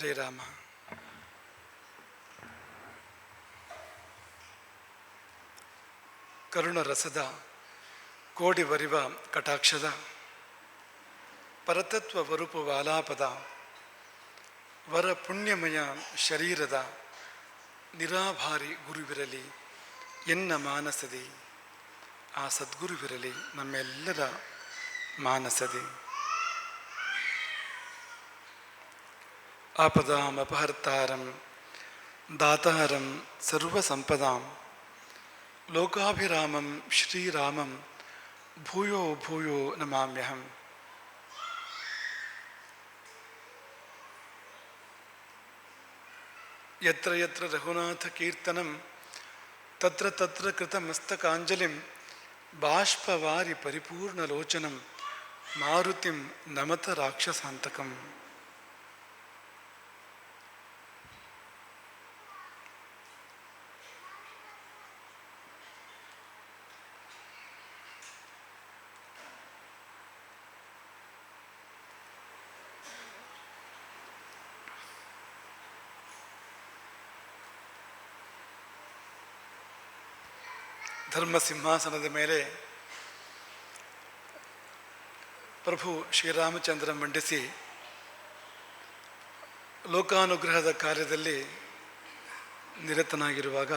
ಹರೇ ರಾಮ ಕರುಣ ರಸದ ಕೋಡಿ ವರಿವ ಕಟಾಕ್ಷದ ಪರತತ್ವ ವರುಪು ವಾಲಾಪದ ವರ ಪುಣ್ಯಮಯ ಶರೀರದ ನಿರಾಭಾರಿ ಗುರುವಿರಲಿ ಎನ್ನ ಮಾನಸದಿ ಆ ಸದ್ಗುರುವಿರಲಿ ನಮ್ಮೆಲ್ಲರ ಮಾನಸದಿ ആപദാം അപഹർത്താരം ദാതാരം സർവസമ്പദാം. ലോകാഭിരാമം ശ്രീരാമം ഭൂയോ ഭൂയോ നമാമ്യഹം. യത്ര യത്ര രഘുനാഥകീർത്തനം തത്ര തത്ര കൃതമസ്തകാഞ്ജലിം ബാഷ്പവാരി പരിപൂർണലോചനം മാരുതിം നമത രാക്ഷസാന്തകം ಧರ್ಮ ಸಿಂಹಾಸನದ ಮೇಲೆ ಪ್ರಭು ಶ್ರೀರಾಮಚಂದ್ರ ಮಂಡಿಸಿ ಲೋಕಾನುಗ್ರಹದ ಕಾರ್ಯದಲ್ಲಿ ನಿರತನಾಗಿರುವಾಗ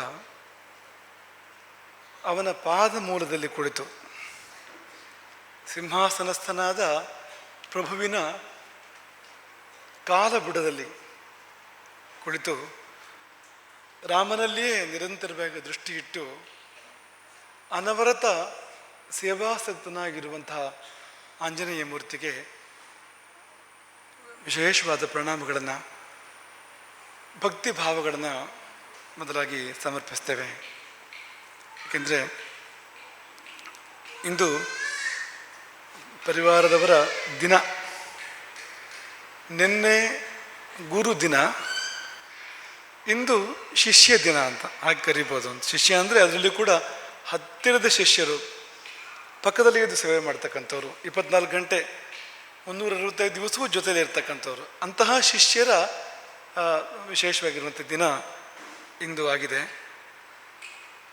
ಅವನ ಪಾದ ಮೂಲದಲ್ಲಿ ಕುಳಿತು ಸಿಂಹಾಸನಸ್ಥನಾದ ಪ್ರಭುವಿನ ಕಾಲಬುಡದಲ್ಲಿ ಕುಳಿತು ರಾಮನಲ್ಲಿಯೇ ನಿರಂತರವಾಗಿ ದೃಷ್ಟಿ ಇಟ್ಟು ಅನವರತ ಸೇವಾಸಕ್ತನಾಗಿರುವಂತಹ ಆಂಜನೇಯ ಮೂರ್ತಿಗೆ ವಿಶೇಷವಾದ ಪ್ರಣಾಮಗಳನ್ನು ಭಕ್ತಿ ಭಾವಗಳನ್ನು ಮೊದಲಾಗಿ ಸಮರ್ಪಿಸ್ತೇವೆ. ಏಕೆಂದರೆ ಇಂದು ಪರಿವಾರದವರ ದಿನ, ನಿನ್ನೆ ಗುರು ದಿನ, ಇಂದು ಶಿಷ್ಯ ದಿನ ಅಂತ ಹಾಗೆ ಕರಿಬೋದು ಅಂತ. ಶಿಷ್ಯ ಅಂದರೆ ಅದರಲ್ಲಿ ಕೂಡ ಹತ್ತಿರದ ಶಿಷ್ಯರು ಪಕ್ಕದಲ್ಲಿ ಇದು ಸೇವೆ ಮಾಡ್ತಕ್ಕಂಥವ್ರು, ಇಪ್ಪತ್ನಾಲ್ಕು ಗಂಟೆ ಮುನ್ನೂರ ಅರವತ್ತೈದು ದಿವಸವೂ ಜೊತೆಲಿ ಇರ್ತಕ್ಕಂಥವ್ರು. ಅಂತಹ ಶಿಷ್ಯರ ವಿಶೇಷವಾಗಿರುವಂಥ ದಿನ ಇಂದು ಆಗಿದೆ.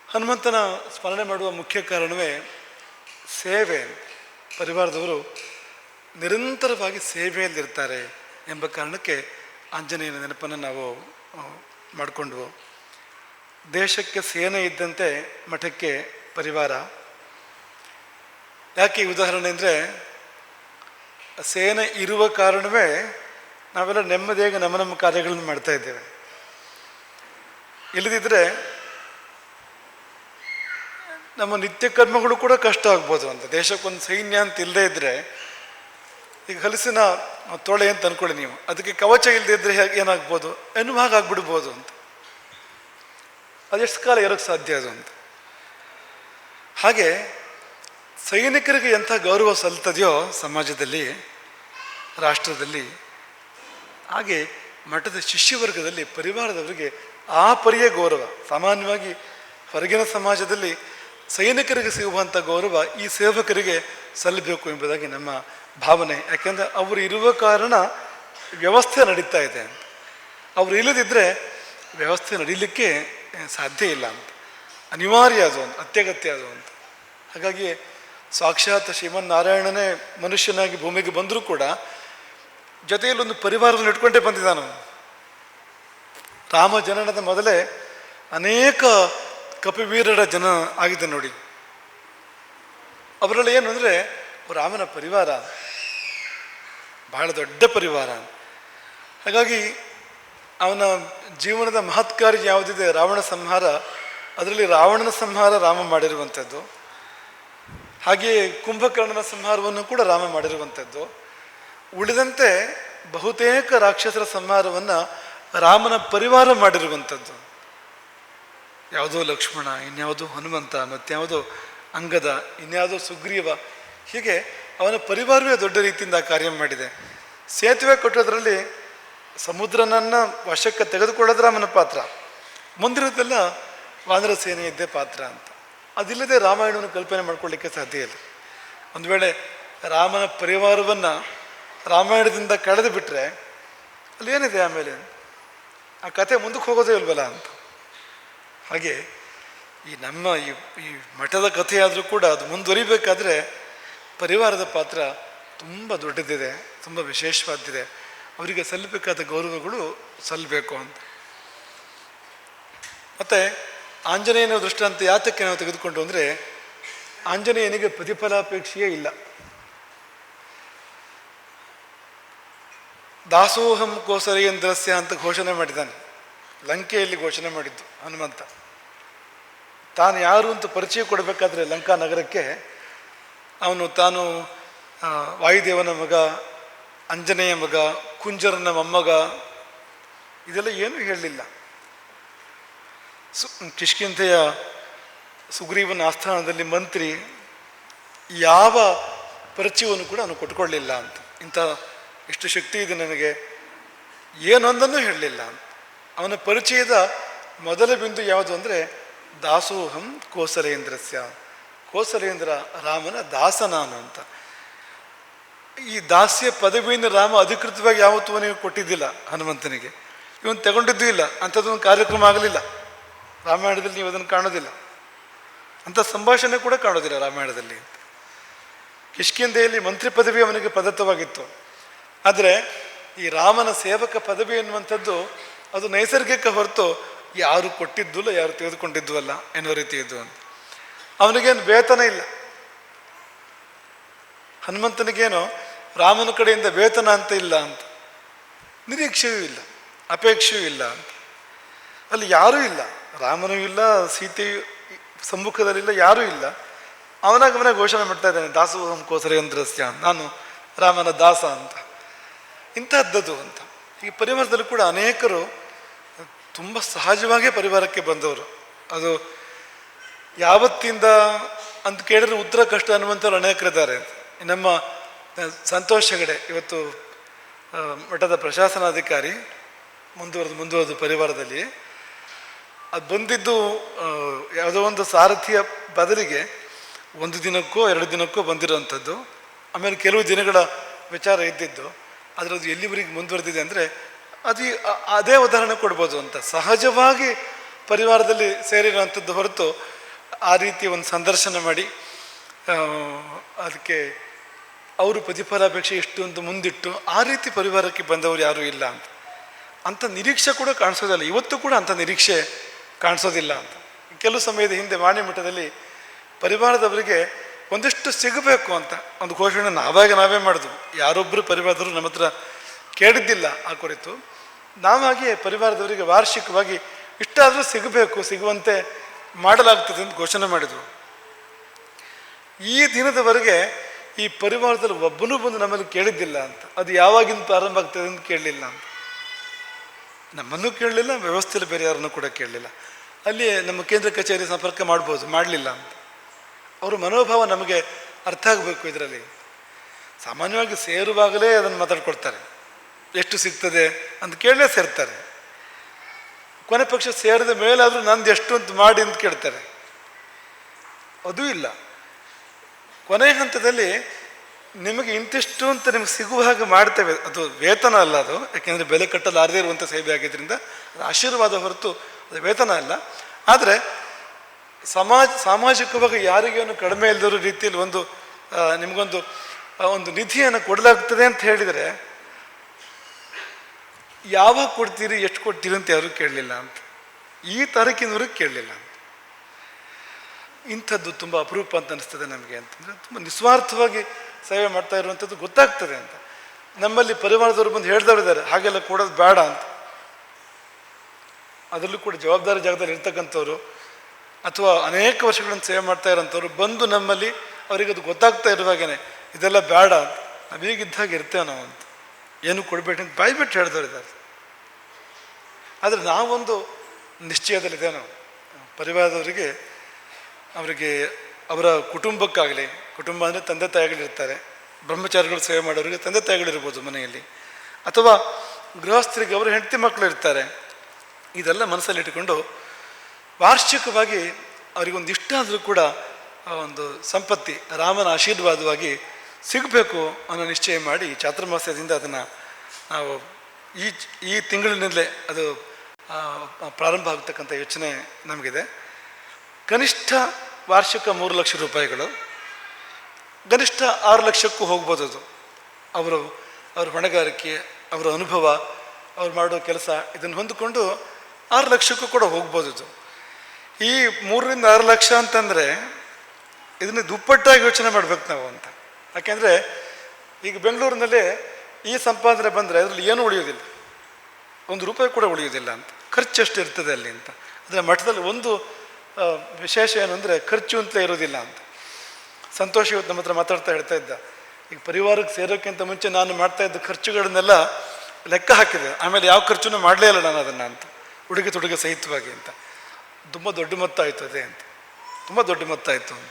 ಹನುಮಂತನ ಸ್ಮರಣೆ ಮಾಡುವ ಮುಖ್ಯ ಕಾರಣವೇ ಸೇವೆ. ಪರಿವಾರದವರು ನಿರಂತರವಾಗಿ ಸೇವೆಯಲ್ಲಿರ್ತಾರೆ ಎಂಬ ಕಾರಣಕ್ಕೆ ಆಂಜನೇಯನ ನೆನಪನ್ನು ನಾವು ಮಾಡಿಕೊಂಡು ದೇಶಕ್ಕೆ ಸೇನೆ ಇದ್ದಂತೆ ಮಠಕ್ಕೆ ಪರಿವಾರ. ಯಾಕೆ ಉದಾಹರಣೆ ಅಂದರೆ, ಸೇನೆ ಇರುವ ಕಾರಣವೇ ನಾವೆಲ್ಲ ನೆಮ್ಮದಿಯಾಗಿ ನಮ್ಮ ನಮ್ಮ ಕಾರ್ಯಗಳನ್ನು ಮಾಡ್ತಾ ಇದ್ದೇವೆ. ಇಲ್ಲದಿದ್ದರೆ ನಮ್ಮ ನಿತ್ಯ ಕರ್ಮಗಳು ಕೂಡ ಕಷ್ಟ ಆಗ್ಬೋದು ಅಂತ. ದೇಶಕ್ಕೊಂದು ಸೈನ್ಯ ಅಂತ ಇಲ್ಲದೇ ಇದ್ದರೆ ಈಗ ಹಲಸಿನ ತೊಳೆ ಅಂತ ಅಂದ್ಕೊಳ್ಳಿ ನೀವು. ಅದಕ್ಕೆ ಕವಚ ಇಲ್ಲದೆ ಇದ್ದರೆ ಹೇಗೆ ಏನಾಗ್ಬೋದು? ಎನ್ನುವ ಹಾಗೆ ಆಗ್ಬಿಡ್ಬೋದು ಅಂತ. ಅದೆಷ್ಟು ಕಾಲ ಇರೋಕ್ಕೆ ಸಾಧ್ಯ ಅದು ಅಂತ. ಹಾಗೆ ಸೈನಿಕರಿಗೆ ಎಂಥ ಗೌರವ ಸಲ್ತದೆಯೋ ಸಮಾಜದಲ್ಲಿ, ರಾಷ್ಟ್ರದಲ್ಲಿ, ಹಾಗೆ ಮಠದ ಶಿಷ್ಯವರ್ಗದಲ್ಲಿ, ಪರಿವಾರದವರಿಗೆ ಆ ಪರಿಯ ಗೌರವ. ಸಾಮಾನ್ಯವಾಗಿ ಹೊರಗಿನ ಸಮಾಜದಲ್ಲಿ ಸೈನಿಕರಿಗೆ ಸಿಗುವಂಥ ಗೌರವ ಈ ಸೇವಕರಿಗೆ ಸಲ್ಲಬೇಕು ಎಂಬುದಾಗಿ ನಮ್ಮ ಭಾವನೆ. ಯಾಕೆಂದರೆ ಅವರು ಇರುವ ಕಾರಣ ವ್ಯವಸ್ಥೆ ನಡೀತಾ ಇದೆ. ಅವರು ಇಲ್ಲದಿದ್ದರೆ ವ್ಯವಸ್ಥೆ ನಡೀಲಿಕ್ಕೆ ಸಾಧ್ಯ ಇಲ್ಲ ಅಂತ. ಅನಿವಾರ್ಯ ಅದು ಅಂತ, ಅತ್ಯಗತ್ಯ ಅದು ಅಂತ. ಹಾಗಾಗಿ ಸಾಕ್ಷಾತ್ ಶ್ರೀಮನ್ನಾರಾಯಣನೇ ಮನುಷ್ಯನಾಗಿ ಭೂಮಿಗೆ ಬಂದರೂ ಕೂಡ ಜೊತೆಯಲ್ಲಿ ಒಂದು ಪರಿವಾರವನ್ನು ಇಟ್ಕೊಂಡೇ ಬಂದಿದ್ದಾನು ರಾಮ ಜನನದ ಮೊದಲೇ ಅನೇಕ ಕಪಿವೀರರ ಜನ ಆಗಿದೆ ನೋಡಿ. ಅವರಲ್ಲಿ ಏನು ಅಂದರೆ ರಾಮನ ಪರಿವಾರ. ಬಹಳ ದೊಡ್ಡ ಪರಿವಾರ. ಹಾಗಾಗಿ ಅವನ ಜೀವನದ ಮಹತ್ಕಾರ್ಯ ಯಾವುದಿದೆ? ರಾವಣ ಸಂಹಾರ. ಅದರಲ್ಲಿ ರಾವಣನ ಸಂಹಾರ ರಾಮ ಮಾಡಿರುವಂಥದ್ದು. ಹಾಗೆಯೇ ಕುಂಭಕರ್ಣನ ಸಂಹಾರವನ್ನು ಕೂಡ ರಾಮ ಮಾಡಿರುವಂಥದ್ದು. ಉಳಿದಂತೆ ಬಹುತೇಕ ರಾಕ್ಷಸರ ಸಂಹಾರವನ್ನು ರಾಮನ ಪರಿವಾರ ಮಾಡಿರುವಂಥದ್ದು. ಯಾವುದೋ ಲಕ್ಷ್ಮಣ, ಇನ್ಯಾವುದೋ ಹನುಮಂತ, ಮತ್ಯಾವುದೋ ಅಂಗದ, ಇನ್ಯಾವುದೋ ಸುಗ್ರೀವ. ಹೀಗೆ ಅವನ ಪರಿವಾರವೇ ದೊಡ್ಡ ರೀತಿಯಿಂದ ಕಾರ್ಯ ಮಾಡಿದೆ. ಸೇತುವೆ ಕಟ್ಟೋದ್ರಲ್ಲಿ ಸಮುದ್ರನನ್ನ ವಶಕ್ಕೆ ತೆಗೆದುಕೊಳ್ಳೋದ್ರ ಅವನ ಪಾತ್ರ. ಮುಂದಿರೋದೆಲ್ಲ ವಾನರ ಸೇನೆಯದ್ದೇ ಪಾತ್ರ ಅಂತ. ಅದಿಲ್ಲದೆ ರಾಮಾಯಣವನ್ನು ಕಲ್ಪನೆ ಮಾಡ್ಕೊಳ್ಳಿಕ್ಕೆ ಸಾಧ್ಯ ಇಲ್ಲ. ಒಂದು ವೇಳೆ ರಾಮನ ಪರಿವಾರವನ್ನು ರಾಮಾಯಣದಿಂದ ಕಳೆದು ಬಿಟ್ಟರೆ ಅಲ್ಲಿ ಏನಿದೆ ಆಮೇಲೆ? ಆ ಕತೆ ಮುಂದಕ್ಕೆ ಹೋಗೋದೇ ಇಲ್ವಲ್ಲ ಅಂತ. ಹಾಗೆ ಈ ನಮ್ಮ ಈ ಈ ಮಠದ ಕಥೆಯಾದರೂ ಕೂಡ ಅದು ಮುಂದುವರಿಬೇಕಾದ್ರೆ ಪರಿವಾರದ ಪಾತ್ರ ತುಂಬ ದೊಡ್ಡದಿದೆ, ತುಂಬ ವಿಶೇಷವಾದ್ದಿದೆ. ಅವರಿಗೆ ಸಲ್ಲಬೇಕಾದ ಗೌರವಗಳು ಸಲ್ಲಬೇಕು ಅಂತ. ಮತ್ತು ಆಂಜನೇಯನ ದೃಷ್ಟಾಂತ ಯಾತಕ್ಕೆ ನಾವು ತೆಗೆದುಕೊಂಡು ಅಂದರೆ ಆಂಜನೇಯನಿಗೆ ಪ್ರತಿಫಲಾಪೇಕ್ಷೆಯೇ ಇಲ್ಲ. ದಾಸೋಹಂ ಕೋಸರೇಂದ್ರಸ್ಯ ಅಂತ ಘೋಷಣೆ ಮಾಡಿದ್ದಾನೆ. ಲಂಕೆಯಲ್ಲಿ ಘೋಷಣೆ ಮಾಡಿದ್ದು ಹನುಮಂತ. ತಾನು ಯಾರು ಅಂತ ಪರಿಚಯ ಕೊಡಬೇಕಾದ್ರೆ ಲಂಕಾ ನಗರಕ್ಕೆ ಅವನು ತಾನು ವಾಯುದೇವನ ಮಗ ಅಂಜನೇಯ ಮಗ, ಕುಂಜರನ ಮೊಮ್ಮಗ, ಇದೆಲ್ಲ ಏನೂ ಹೇಳಲಿಲ್ಲ. ಸು ಕಿಷ್ಕಿಂತೆಯ ಸುಗ್ರೀವನ ಆಸ್ಥಾನದಲ್ಲಿ ಮಂತ್ರಿ ಯಾವ ಪರಿಚಯವನ್ನು ಕೂಡ ಅವನು ಕೊಟ್ಕೊಳ್ಳಿಲ್ಲ ಅಂತ. ಇಂಥ ಎಷ್ಟು ಶಕ್ತಿ ಇದೆ ನನಗೆ. ಏನೊಂದನ್ನು ಹೇಳಲಿಲ್ಲ. ಅಂತ ಅವನ ಪರಿಚಯದ ಮೊದಲ ಬಿಂದು ಯಾವುದು ಅಂದರೆ ದಾಸೋಹಂ ಕೋಸಲೇಂದ್ರಸ್ಯ. ಕೋಸಲೇಂದ್ರ ರಾಮನ ದಾಸನಾನು ಅಂತ. ಈ ದಾಸ್ಯ ಪದವಿಯನ್ನು ರಾಮ ಅಧಿಕೃತವಾಗಿ ಯಾವತ್ತೂ ಅವನಿಗೆ ಕೊಟ್ಟಿದ್ದಿಲ್ಲ, ಹನುಮಂತನಿಗೆ. ಇವನು ತಗೊಂಡಿದ್ದೂ ಇಲ್ಲ, ಅಂಥದ್ದೊಂದು ಕಾರ್ಯಕ್ರಮ ಆಗಲಿಲ್ಲ. ರಾಮಾಯಣದಲ್ಲಿ ನೀವು ಅದನ್ನು ಕಾಣೋದಿಲ್ಲ. ಅಂಥ ಸಂಭಾಷಣೆ ಕೂಡ ಕಾಣೋದಿಲ್ಲ ರಾಮಾಯಣದಲ್ಲಿ. ಕಿಷ್ಕಿಂದೆಯಲ್ಲಿ ಮಂತ್ರಿ ಪದವಿ ಅವನಿಗೆ ಪದತ್ತವಾಗಿತ್ತು ಆದರೆ ಈ ರಾಮನ ಸೇವಕ ಪದವಿ ಎನ್ನುವಂಥದ್ದು ಅದು ನೈಸರ್ಗಿಕ ಹೊರತು ಯಾರು ಕೊಟ್ಟಿದ್ದು ಇಲ್ಲ ಯಾರು ತೆಗೆದುಕೊಂಡಿದ್ದು ಅಲ್ಲ ಎನ್ನುವ ರೀತಿ ಇದ್ದು ಅಂತ. ಅವನಿಗೇನು ವೇತನ ಇಲ್ಲ. ಹನುಮಂತನಿಗೇನು, ರಾಮನ ಕಡೆಯಿಂದ ವೇತನ ಅಂತ ಇಲ್ಲ ಅಂತ. ನಿರೀಕ್ಷೆಯೂ ಇಲ್ಲ, ಅಪೇಕ್ಷೆಯೂ ಇಲ್ಲ ಅಂತ. ಅಲ್ಲಿ ಯಾರೂ ಇಲ್ಲ. ರಾಮನೂ ಇಲ್ಲ, ಸೀತೆಯು ಸಮ್ಮುಖದಲ್ಲಿಲ್ಲ ಯಾರೂ ಇಲ್ಲ. ಅವನಾಗ ಅವನೇ ಘೋಷಣೆ ಮಾಡ್ತಾ ಇದ್ದಾನೆ, ದಾಸೋಹಂ ಕೋಸರೇಂದ್ರಸ್ಯ ನಾನು ರಾಮನ ದಾಸ ಅಂತ. ಇಂಥದ್ದದು ಅಂತ. ಈ ಪರಿವಾರದಲ್ಲಿ ಕೂಡ ಅನೇಕರು ತುಂಬ ಸಹಜವಾಗೇ ಪರಿವಾರಕ್ಕೆ ಬಂದವರು. ಅದು ಯಾವತ್ತಿಂದ ಅಂತ ಕೇಳಿದ್ರೆ ಉತ್ತರ ಕಷ್ಟ ಅನ್ನುವಂಥವ್ರು ಅನೇಕರಿದ್ದಾರೆ ನಮ್ಮ ಸಂತೋಷ್ ಹೆಗಡೆ ಇವತ್ತು ಮಠದ ಪ್ರಶಾಸನಾಧಿಕಾರಿ ಮುಂದುವರೆದು ಮುಂದುವರೆದು ಪರಿವಾರದಲ್ಲಿ, ಅದು ಬಂದಿದ್ದು ಯಾವುದೋ ಒಂದು ಸಾರಥಿಯ ಬದಲಿಗೆ ಒಂದು ದಿನಕ್ಕೋ, ಎರಡು ದಿನಕ್ಕೋ ಬಂದಿರೋವಂಥದ್ದು. ಆಮೇಲೆ ಕೆಲವು ದಿನಗಳ ವಿಚಾರ ಇದ್ದಿದ್ದು. ಆದರೆ ಅದು ಎಲ್ಲಿವರೆಗೆ ಮುಂದುವರೆದಿದೆ ಅಂದರೆ, ಅದು ಅದೇ ಉದಾಹರಣೆ ಕೊಡ್ಬೋದು ಅಂತ. ಸಹಜವಾಗಿ ಪರಿವಾರದಲ್ಲಿ ಸೇರಿರುವಂಥದ್ದು ಹೊರತು ಆ ರೀತಿ ಒಂದು ಸಂದರ್ಶನ ಮಾಡಿ ಅದಕ್ಕೆ ಅವರು ಪ್ರತಿಫಲಾಪೇಕ್ಷೆ ಎಷ್ಟು ಅಂತ ಮುಂದಿಟ್ಟು ಆ ರೀತಿ ಪರಿವಾರಕ್ಕೆ ಬಂದವರು ಯಾರೂ ಇಲ್ಲ ಅಂತ. ಅಂಥ ನಿರೀಕ್ಷೆ ಕೂಡ ಕಾಣಿಸೋದಿಲ್ಲ. ಇವತ್ತು ಕೂಡ ಅಂಥ ನಿರೀಕ್ಷೆ ಕಾಣಿಸೋದಿಲ್ಲ ಅಂತ. ಕೆಲವು ಸಮಯದ ಹಿಂದೆ ವಾಣಿ ಮಠದಲ್ಲಿ ಪರಿವಾರದವರಿಗೆ ಒಂದಿಷ್ಟು ಸಿಗಬೇಕು ಅಂತ ಒಂದು ಘೋಷಣೆ ನಾವಾಗ ನಾವೇ ಮಾಡಿದ್ವು. ಯಾರೊಬ್ಬರು ಪರಿವಾರದವರು ನಮ್ಮ ಹತ್ರ ಕೇಳಿದ್ದಿಲ್ಲ ಆ ಕುರಿತು. ನಾವಾಗೆ ಪರಿವಾರದವರಿಗೆ ವಾರ್ಷಿಕವಾಗಿ ಇಷ್ಟಾದರೂ ಸಿಗಬೇಕು, ಸಿಗುವಂತೆ ಮಾಡಲಾಗ್ತದೆ ಅಂತ ಘೋಷಣೆ ಮಾಡಿದ್ವು. ಈ ದಿನದವರೆಗೆ ಈ ಪರಿವಾರದಲ್ಲಿ ಒಬ್ಬನೂ ಬಂದು ನಮ್ಮಲ್ಲಿ ಕೇಳಿದ್ದಿಲ್ಲ ಅಂತ. ಅದು ಯಾವಾಗಿಂದ ಪ್ರಾರಂಭ ಆಗ್ತದೆ ಅಂತ ಕೇಳಲಿಲ್ಲ ಅಂತ. ನಮ್ಮನ್ನು ಕೇಳಲಿಲ್ಲ, ವ್ಯವಸ್ಥೆಯಲ್ಲಿ ಬೇರೆ ಯಾರನ್ನು ಕೂಡ ಕೇಳಲಿಲ್ಲ. ಅಲ್ಲಿ ನಮ್ಮ ಕೇಂದ್ರ ಕಚೇರಿ ಸಂಪರ್ಕ ಮಾಡ್ಬೋದು, ಮಾಡಲಿಲ್ಲ ಅಂತ. ಅವರ ಮನೋಭಾವ ನಮಗೆ ಅರ್ಥ ಆಗಬೇಕು ಇದರಲ್ಲಿ. ಸಾಮಾನ್ಯವಾಗಿ ಸೇರುವಾಗಲೇ ಅದನ್ನು ಮಾತಾಡ್ಕೊಡ್ತಾರೆ. ಎಷ್ಟು ಸಿಗ್ತದೆ ಅಂತ ಕೇಳಲೇ ಸೇರ್ತಾರೆ. ಕೊನೆ ಪಕ್ಷ ಸೇರಿದ ಮೇಲಾದರೂ ನಂದು ಎಷ್ಟು ಅಂತ ಮಾಡಿ ಅಂತ ಕೇಳ್ತಾರೆ. ಅದೂ ಇಲ್ಲ. ಕೊನೆ ಹಂತದಲ್ಲಿ ನಿಮಗೆ ಇಂತಿಷ್ಟು ಅಂತ ನಿಮಗೆ ಸಿಗುವ ಹಾಗೆ ಮಾಡ್ತೇವೆ. ಅದು ವೇತನ ಅಲ್ಲ ಅದು. ಯಾಕೆಂದರೆ ಬೆಲೆ ಕಟ್ಟಲಾರದೇ ಇರುವಂಥ ಸೇವೆ ಆಗಿದ್ದರಿಂದ ಅದು ಆಶೀರ್ವಾದ ಹೊರತು ಅದು ವೇತನ ಅಲ್ಲ. ಆದರೆ ಸಮಾಜ, ಸಾಮಾಜಿಕವಾಗಿ ಯಾರಿಗೇನು ಕಡಿಮೆ ಇಲ್ಲದಿರೋ ರೀತಿಯಲ್ಲಿ ಒಂದು ನಿಮಗೊಂದು ಒಂದು ನಿಧಿಯನ್ನು ಕೊಡಲಾಗ್ತದೆ ಅಂತ ಹೇಳಿದರೆ ಯಾವಾಗ ಕೊಡ್ತೀರಿ, ಎಷ್ಟು ಕೊಡ್ತೀರಿ ಅಂತ ಯಾರೂ ಕೇಳಲಿಲ್ಲ. ಅಂತ ಈ ತಾರೀಕಿನವ್ರಿಗೆ ಕೇಳಲಿಲ್ಲ. ಅಂತ ಇಂಥದ್ದು ತುಂಬ ಅಪರೂಪ ಅಂತ ಅನಿಸ್ತದೆ ನಮಗೆ ಅಂತಂದರೆ ತುಂಬ ನಿಸ್ವಾರ್ಥವಾಗಿ ಸೇವೆ ಮಾಡ್ತಾ ಇರುವಂಥದ್ದು ಗೊತ್ತಾಗ್ತದೆ ಅಂತ. ನಮ್ಮಲ್ಲಿ ಪರಿವಾರದವರು ಬಂದು ಹೇಳ್ದವರಿದ್ದಾರೆ ಹಾಗೆಲ್ಲ ಕೊಡೋದು ಬೇಡ ಅಂತ. ಅದರಲ್ಲೂ ಕೂಡ ಜವಾಬ್ದಾರಿ ಜಾಗದಲ್ಲಿ ಇರ್ತಕ್ಕಂಥವ್ರು ಅಥವಾ ಅನೇಕ ವರ್ಷಗಳನ್ನು ಸೇವೆ ಮಾಡ್ತಾ ಇರೋಂಥವ್ರು ಬಂದು ನಮ್ಮಲ್ಲಿ ಅವರಿಗೆ ಅದು ಗೊತ್ತಾಗ್ತಾ ಇರುವಾಗೇನೆ, ಇದೆಲ್ಲ ಬೇಡ ಅಂತ. ನಾವು ಹೀಗಿದ್ದಾಗ ಇರ್ತೇವೆ ನಾವು ಅಂತ. ಏನು ಕೊಡಬೇಡಿ ಅಂತ ಬಾಯ್ಬಿಟ್ಟು ಹೇಳ್ದವರಿದ್ದಾರೆ ಆದರೆ ನಾವೊಂದು ನಿಶ್ಚಯದಲ್ಲಿದ್ದೇವೆ ನಾವು. ಪರಿವಾರದವರಿಗೆ ಅವರಿಗೆ ಅವರ ಕುಟುಂಬಕ್ಕಾಗಲಿ, ಕುಟುಂಬ ಅಂದರೆ ತಂದೆ ತಾಯಿಗಳಿರ್ತಾರೆ ಬ್ರಹ್ಮಚಾರಿಗಳು ಸೇವೆ ಮಾಡೋರಿಗೆ ತಂದೆ ತಾಯಿಗಳಿರ್ಬೋದು ಮನೆಯಲ್ಲಿ. ಅಥವಾ ಗೃಹಸ್ಥರಿಗೆ ಅವರು ಹೆಂಡತಿ ಮಕ್ಕಳು ಇರ್ತಾರೆ, ಇದೆಲ್ಲ ಮನಸ್ಸಲ್ಲಿಟ್ಟುಕೊಂಡು ವಾರ್ಷಿಕವಾಗಿ ಅವರಿಗೊಂದು ಇಷ್ಟ ಆದರೂ ಕೂಡ ಆ ಒಂದು ಸಂಪತ್ತಿ, ರಾಮನ ಆಶೀರ್ವಾದವಾಗಿ ಸಿಗಬೇಕು ಅನ್ನೋ ನಿಶ್ಚಯ ಮಾಡಿ ಚಾತುರ್ಮಾಸ್ಯದಿಂದ ಅದನ್ನು ನಾವು ಈ ಈ ತಿಂಗಳಿನಲ್ಲೇ ಅದು ಪ್ರಾರಂಭ ಆಗ್ತಕ್ಕಂಥ ಯೋಚನೆ ನಮಗಿದೆ. ಕನಿಷ್ಠ ವಾರ್ಷಿಕ ಮೂರು ಲಕ್ಷ ರೂಪಾಯಿಗಳು ಗರಿಷ್ಠ ಆರು ಲಕ್ಷಕ್ಕೂ ಹೋಗ್ಬೋದು ಅದು. ಅವರು, ಅವ್ರ ಹೊಣೆಗಾರಿಕೆ, ಅವರ ಅನುಭವ, ಅವ್ರು ಮಾಡೋ ಕೆಲಸ ಇದನ್ನು ಹೊಂದಿಕೊಂಡು ಆರು ಲಕ್ಷಕ್ಕೂ ಕೂಡ ಹೋಗ್ಬೋದು ಇದು. ಈ ಮೂರರಿಂದ ಆರು ಲಕ್ಷ ಅಂತಂದರೆ ಇದನ್ನು ದುಪ್ಪಟ್ಟಾಗಿ ಯೋಚನೆ ಮಾಡ್ಬೇಕು ನಾವು ಅಂತ. ಯಾಕೆಂದರೆ ಈಗ ಬೆಂಗಳೂರಿನಲ್ಲಿ ಈ ಸಂಪಾದನೆ ಬಂದರೆ ಅದರಲ್ಲಿ ಏನೂ ಉಳಿಯೋದಿಲ್ಲ? ಒಂದು ರೂಪಾಯಿ ಕೂಡ ಉಳಿಯೋದಿಲ್ಲ ಅಂತ. ಖರ್ಚು ಎಷ್ಟು ಇರ್ತದೆ ಅಲ್ಲಿ ಅಂತ. ಅದರ ಮಠದಲ್ಲಿ ಒಂದು ವಿಶೇಷ ಏನು ಅಂದರೆ ಖರ್ಚು ಅಂತಲೇ ಇರೋದಿಲ್ಲ ಅಂತ. ಸಂತೋಷ ಇವತ್ತು ನಮ್ಮ ಹತ್ರ ಮಾತಾಡ್ತಾ ಹೇಳ್ತಾ ಇದ್ದ. ಈಗ ಪರಿವಾರಕ್ಕೆ ಸೇರೋಕ್ಕಿಂತ ಮುಂಚೆ ನಾನು ಮಾಡ್ತಾ ಇದ್ದ ಖರ್ಚುಗಳನ್ನೆಲ್ಲ ಲೆಕ್ಕ ಹಾಕಿದೆ. ಆಮೇಲೆ ಯಾವ ಖರ್ಚುನು ಮಾಡಲೇ ಇಲ್ಲ ನಾನು ಅದನ್ನು ಅಂತ. ಉಡುಗೆ ತೊಡುಗೆ ಸಹಿತವಾಗಿ ಅಂತ. ತುಂಬ ದೊಡ್ಡ ಮೊತ್ತ ಆಯಿತು ಅದೇ ಅಂತ. ತುಂಬ ದೊಡ್ಡ ಮೊತ್ತ ಆಯಿತು ಅಂತ.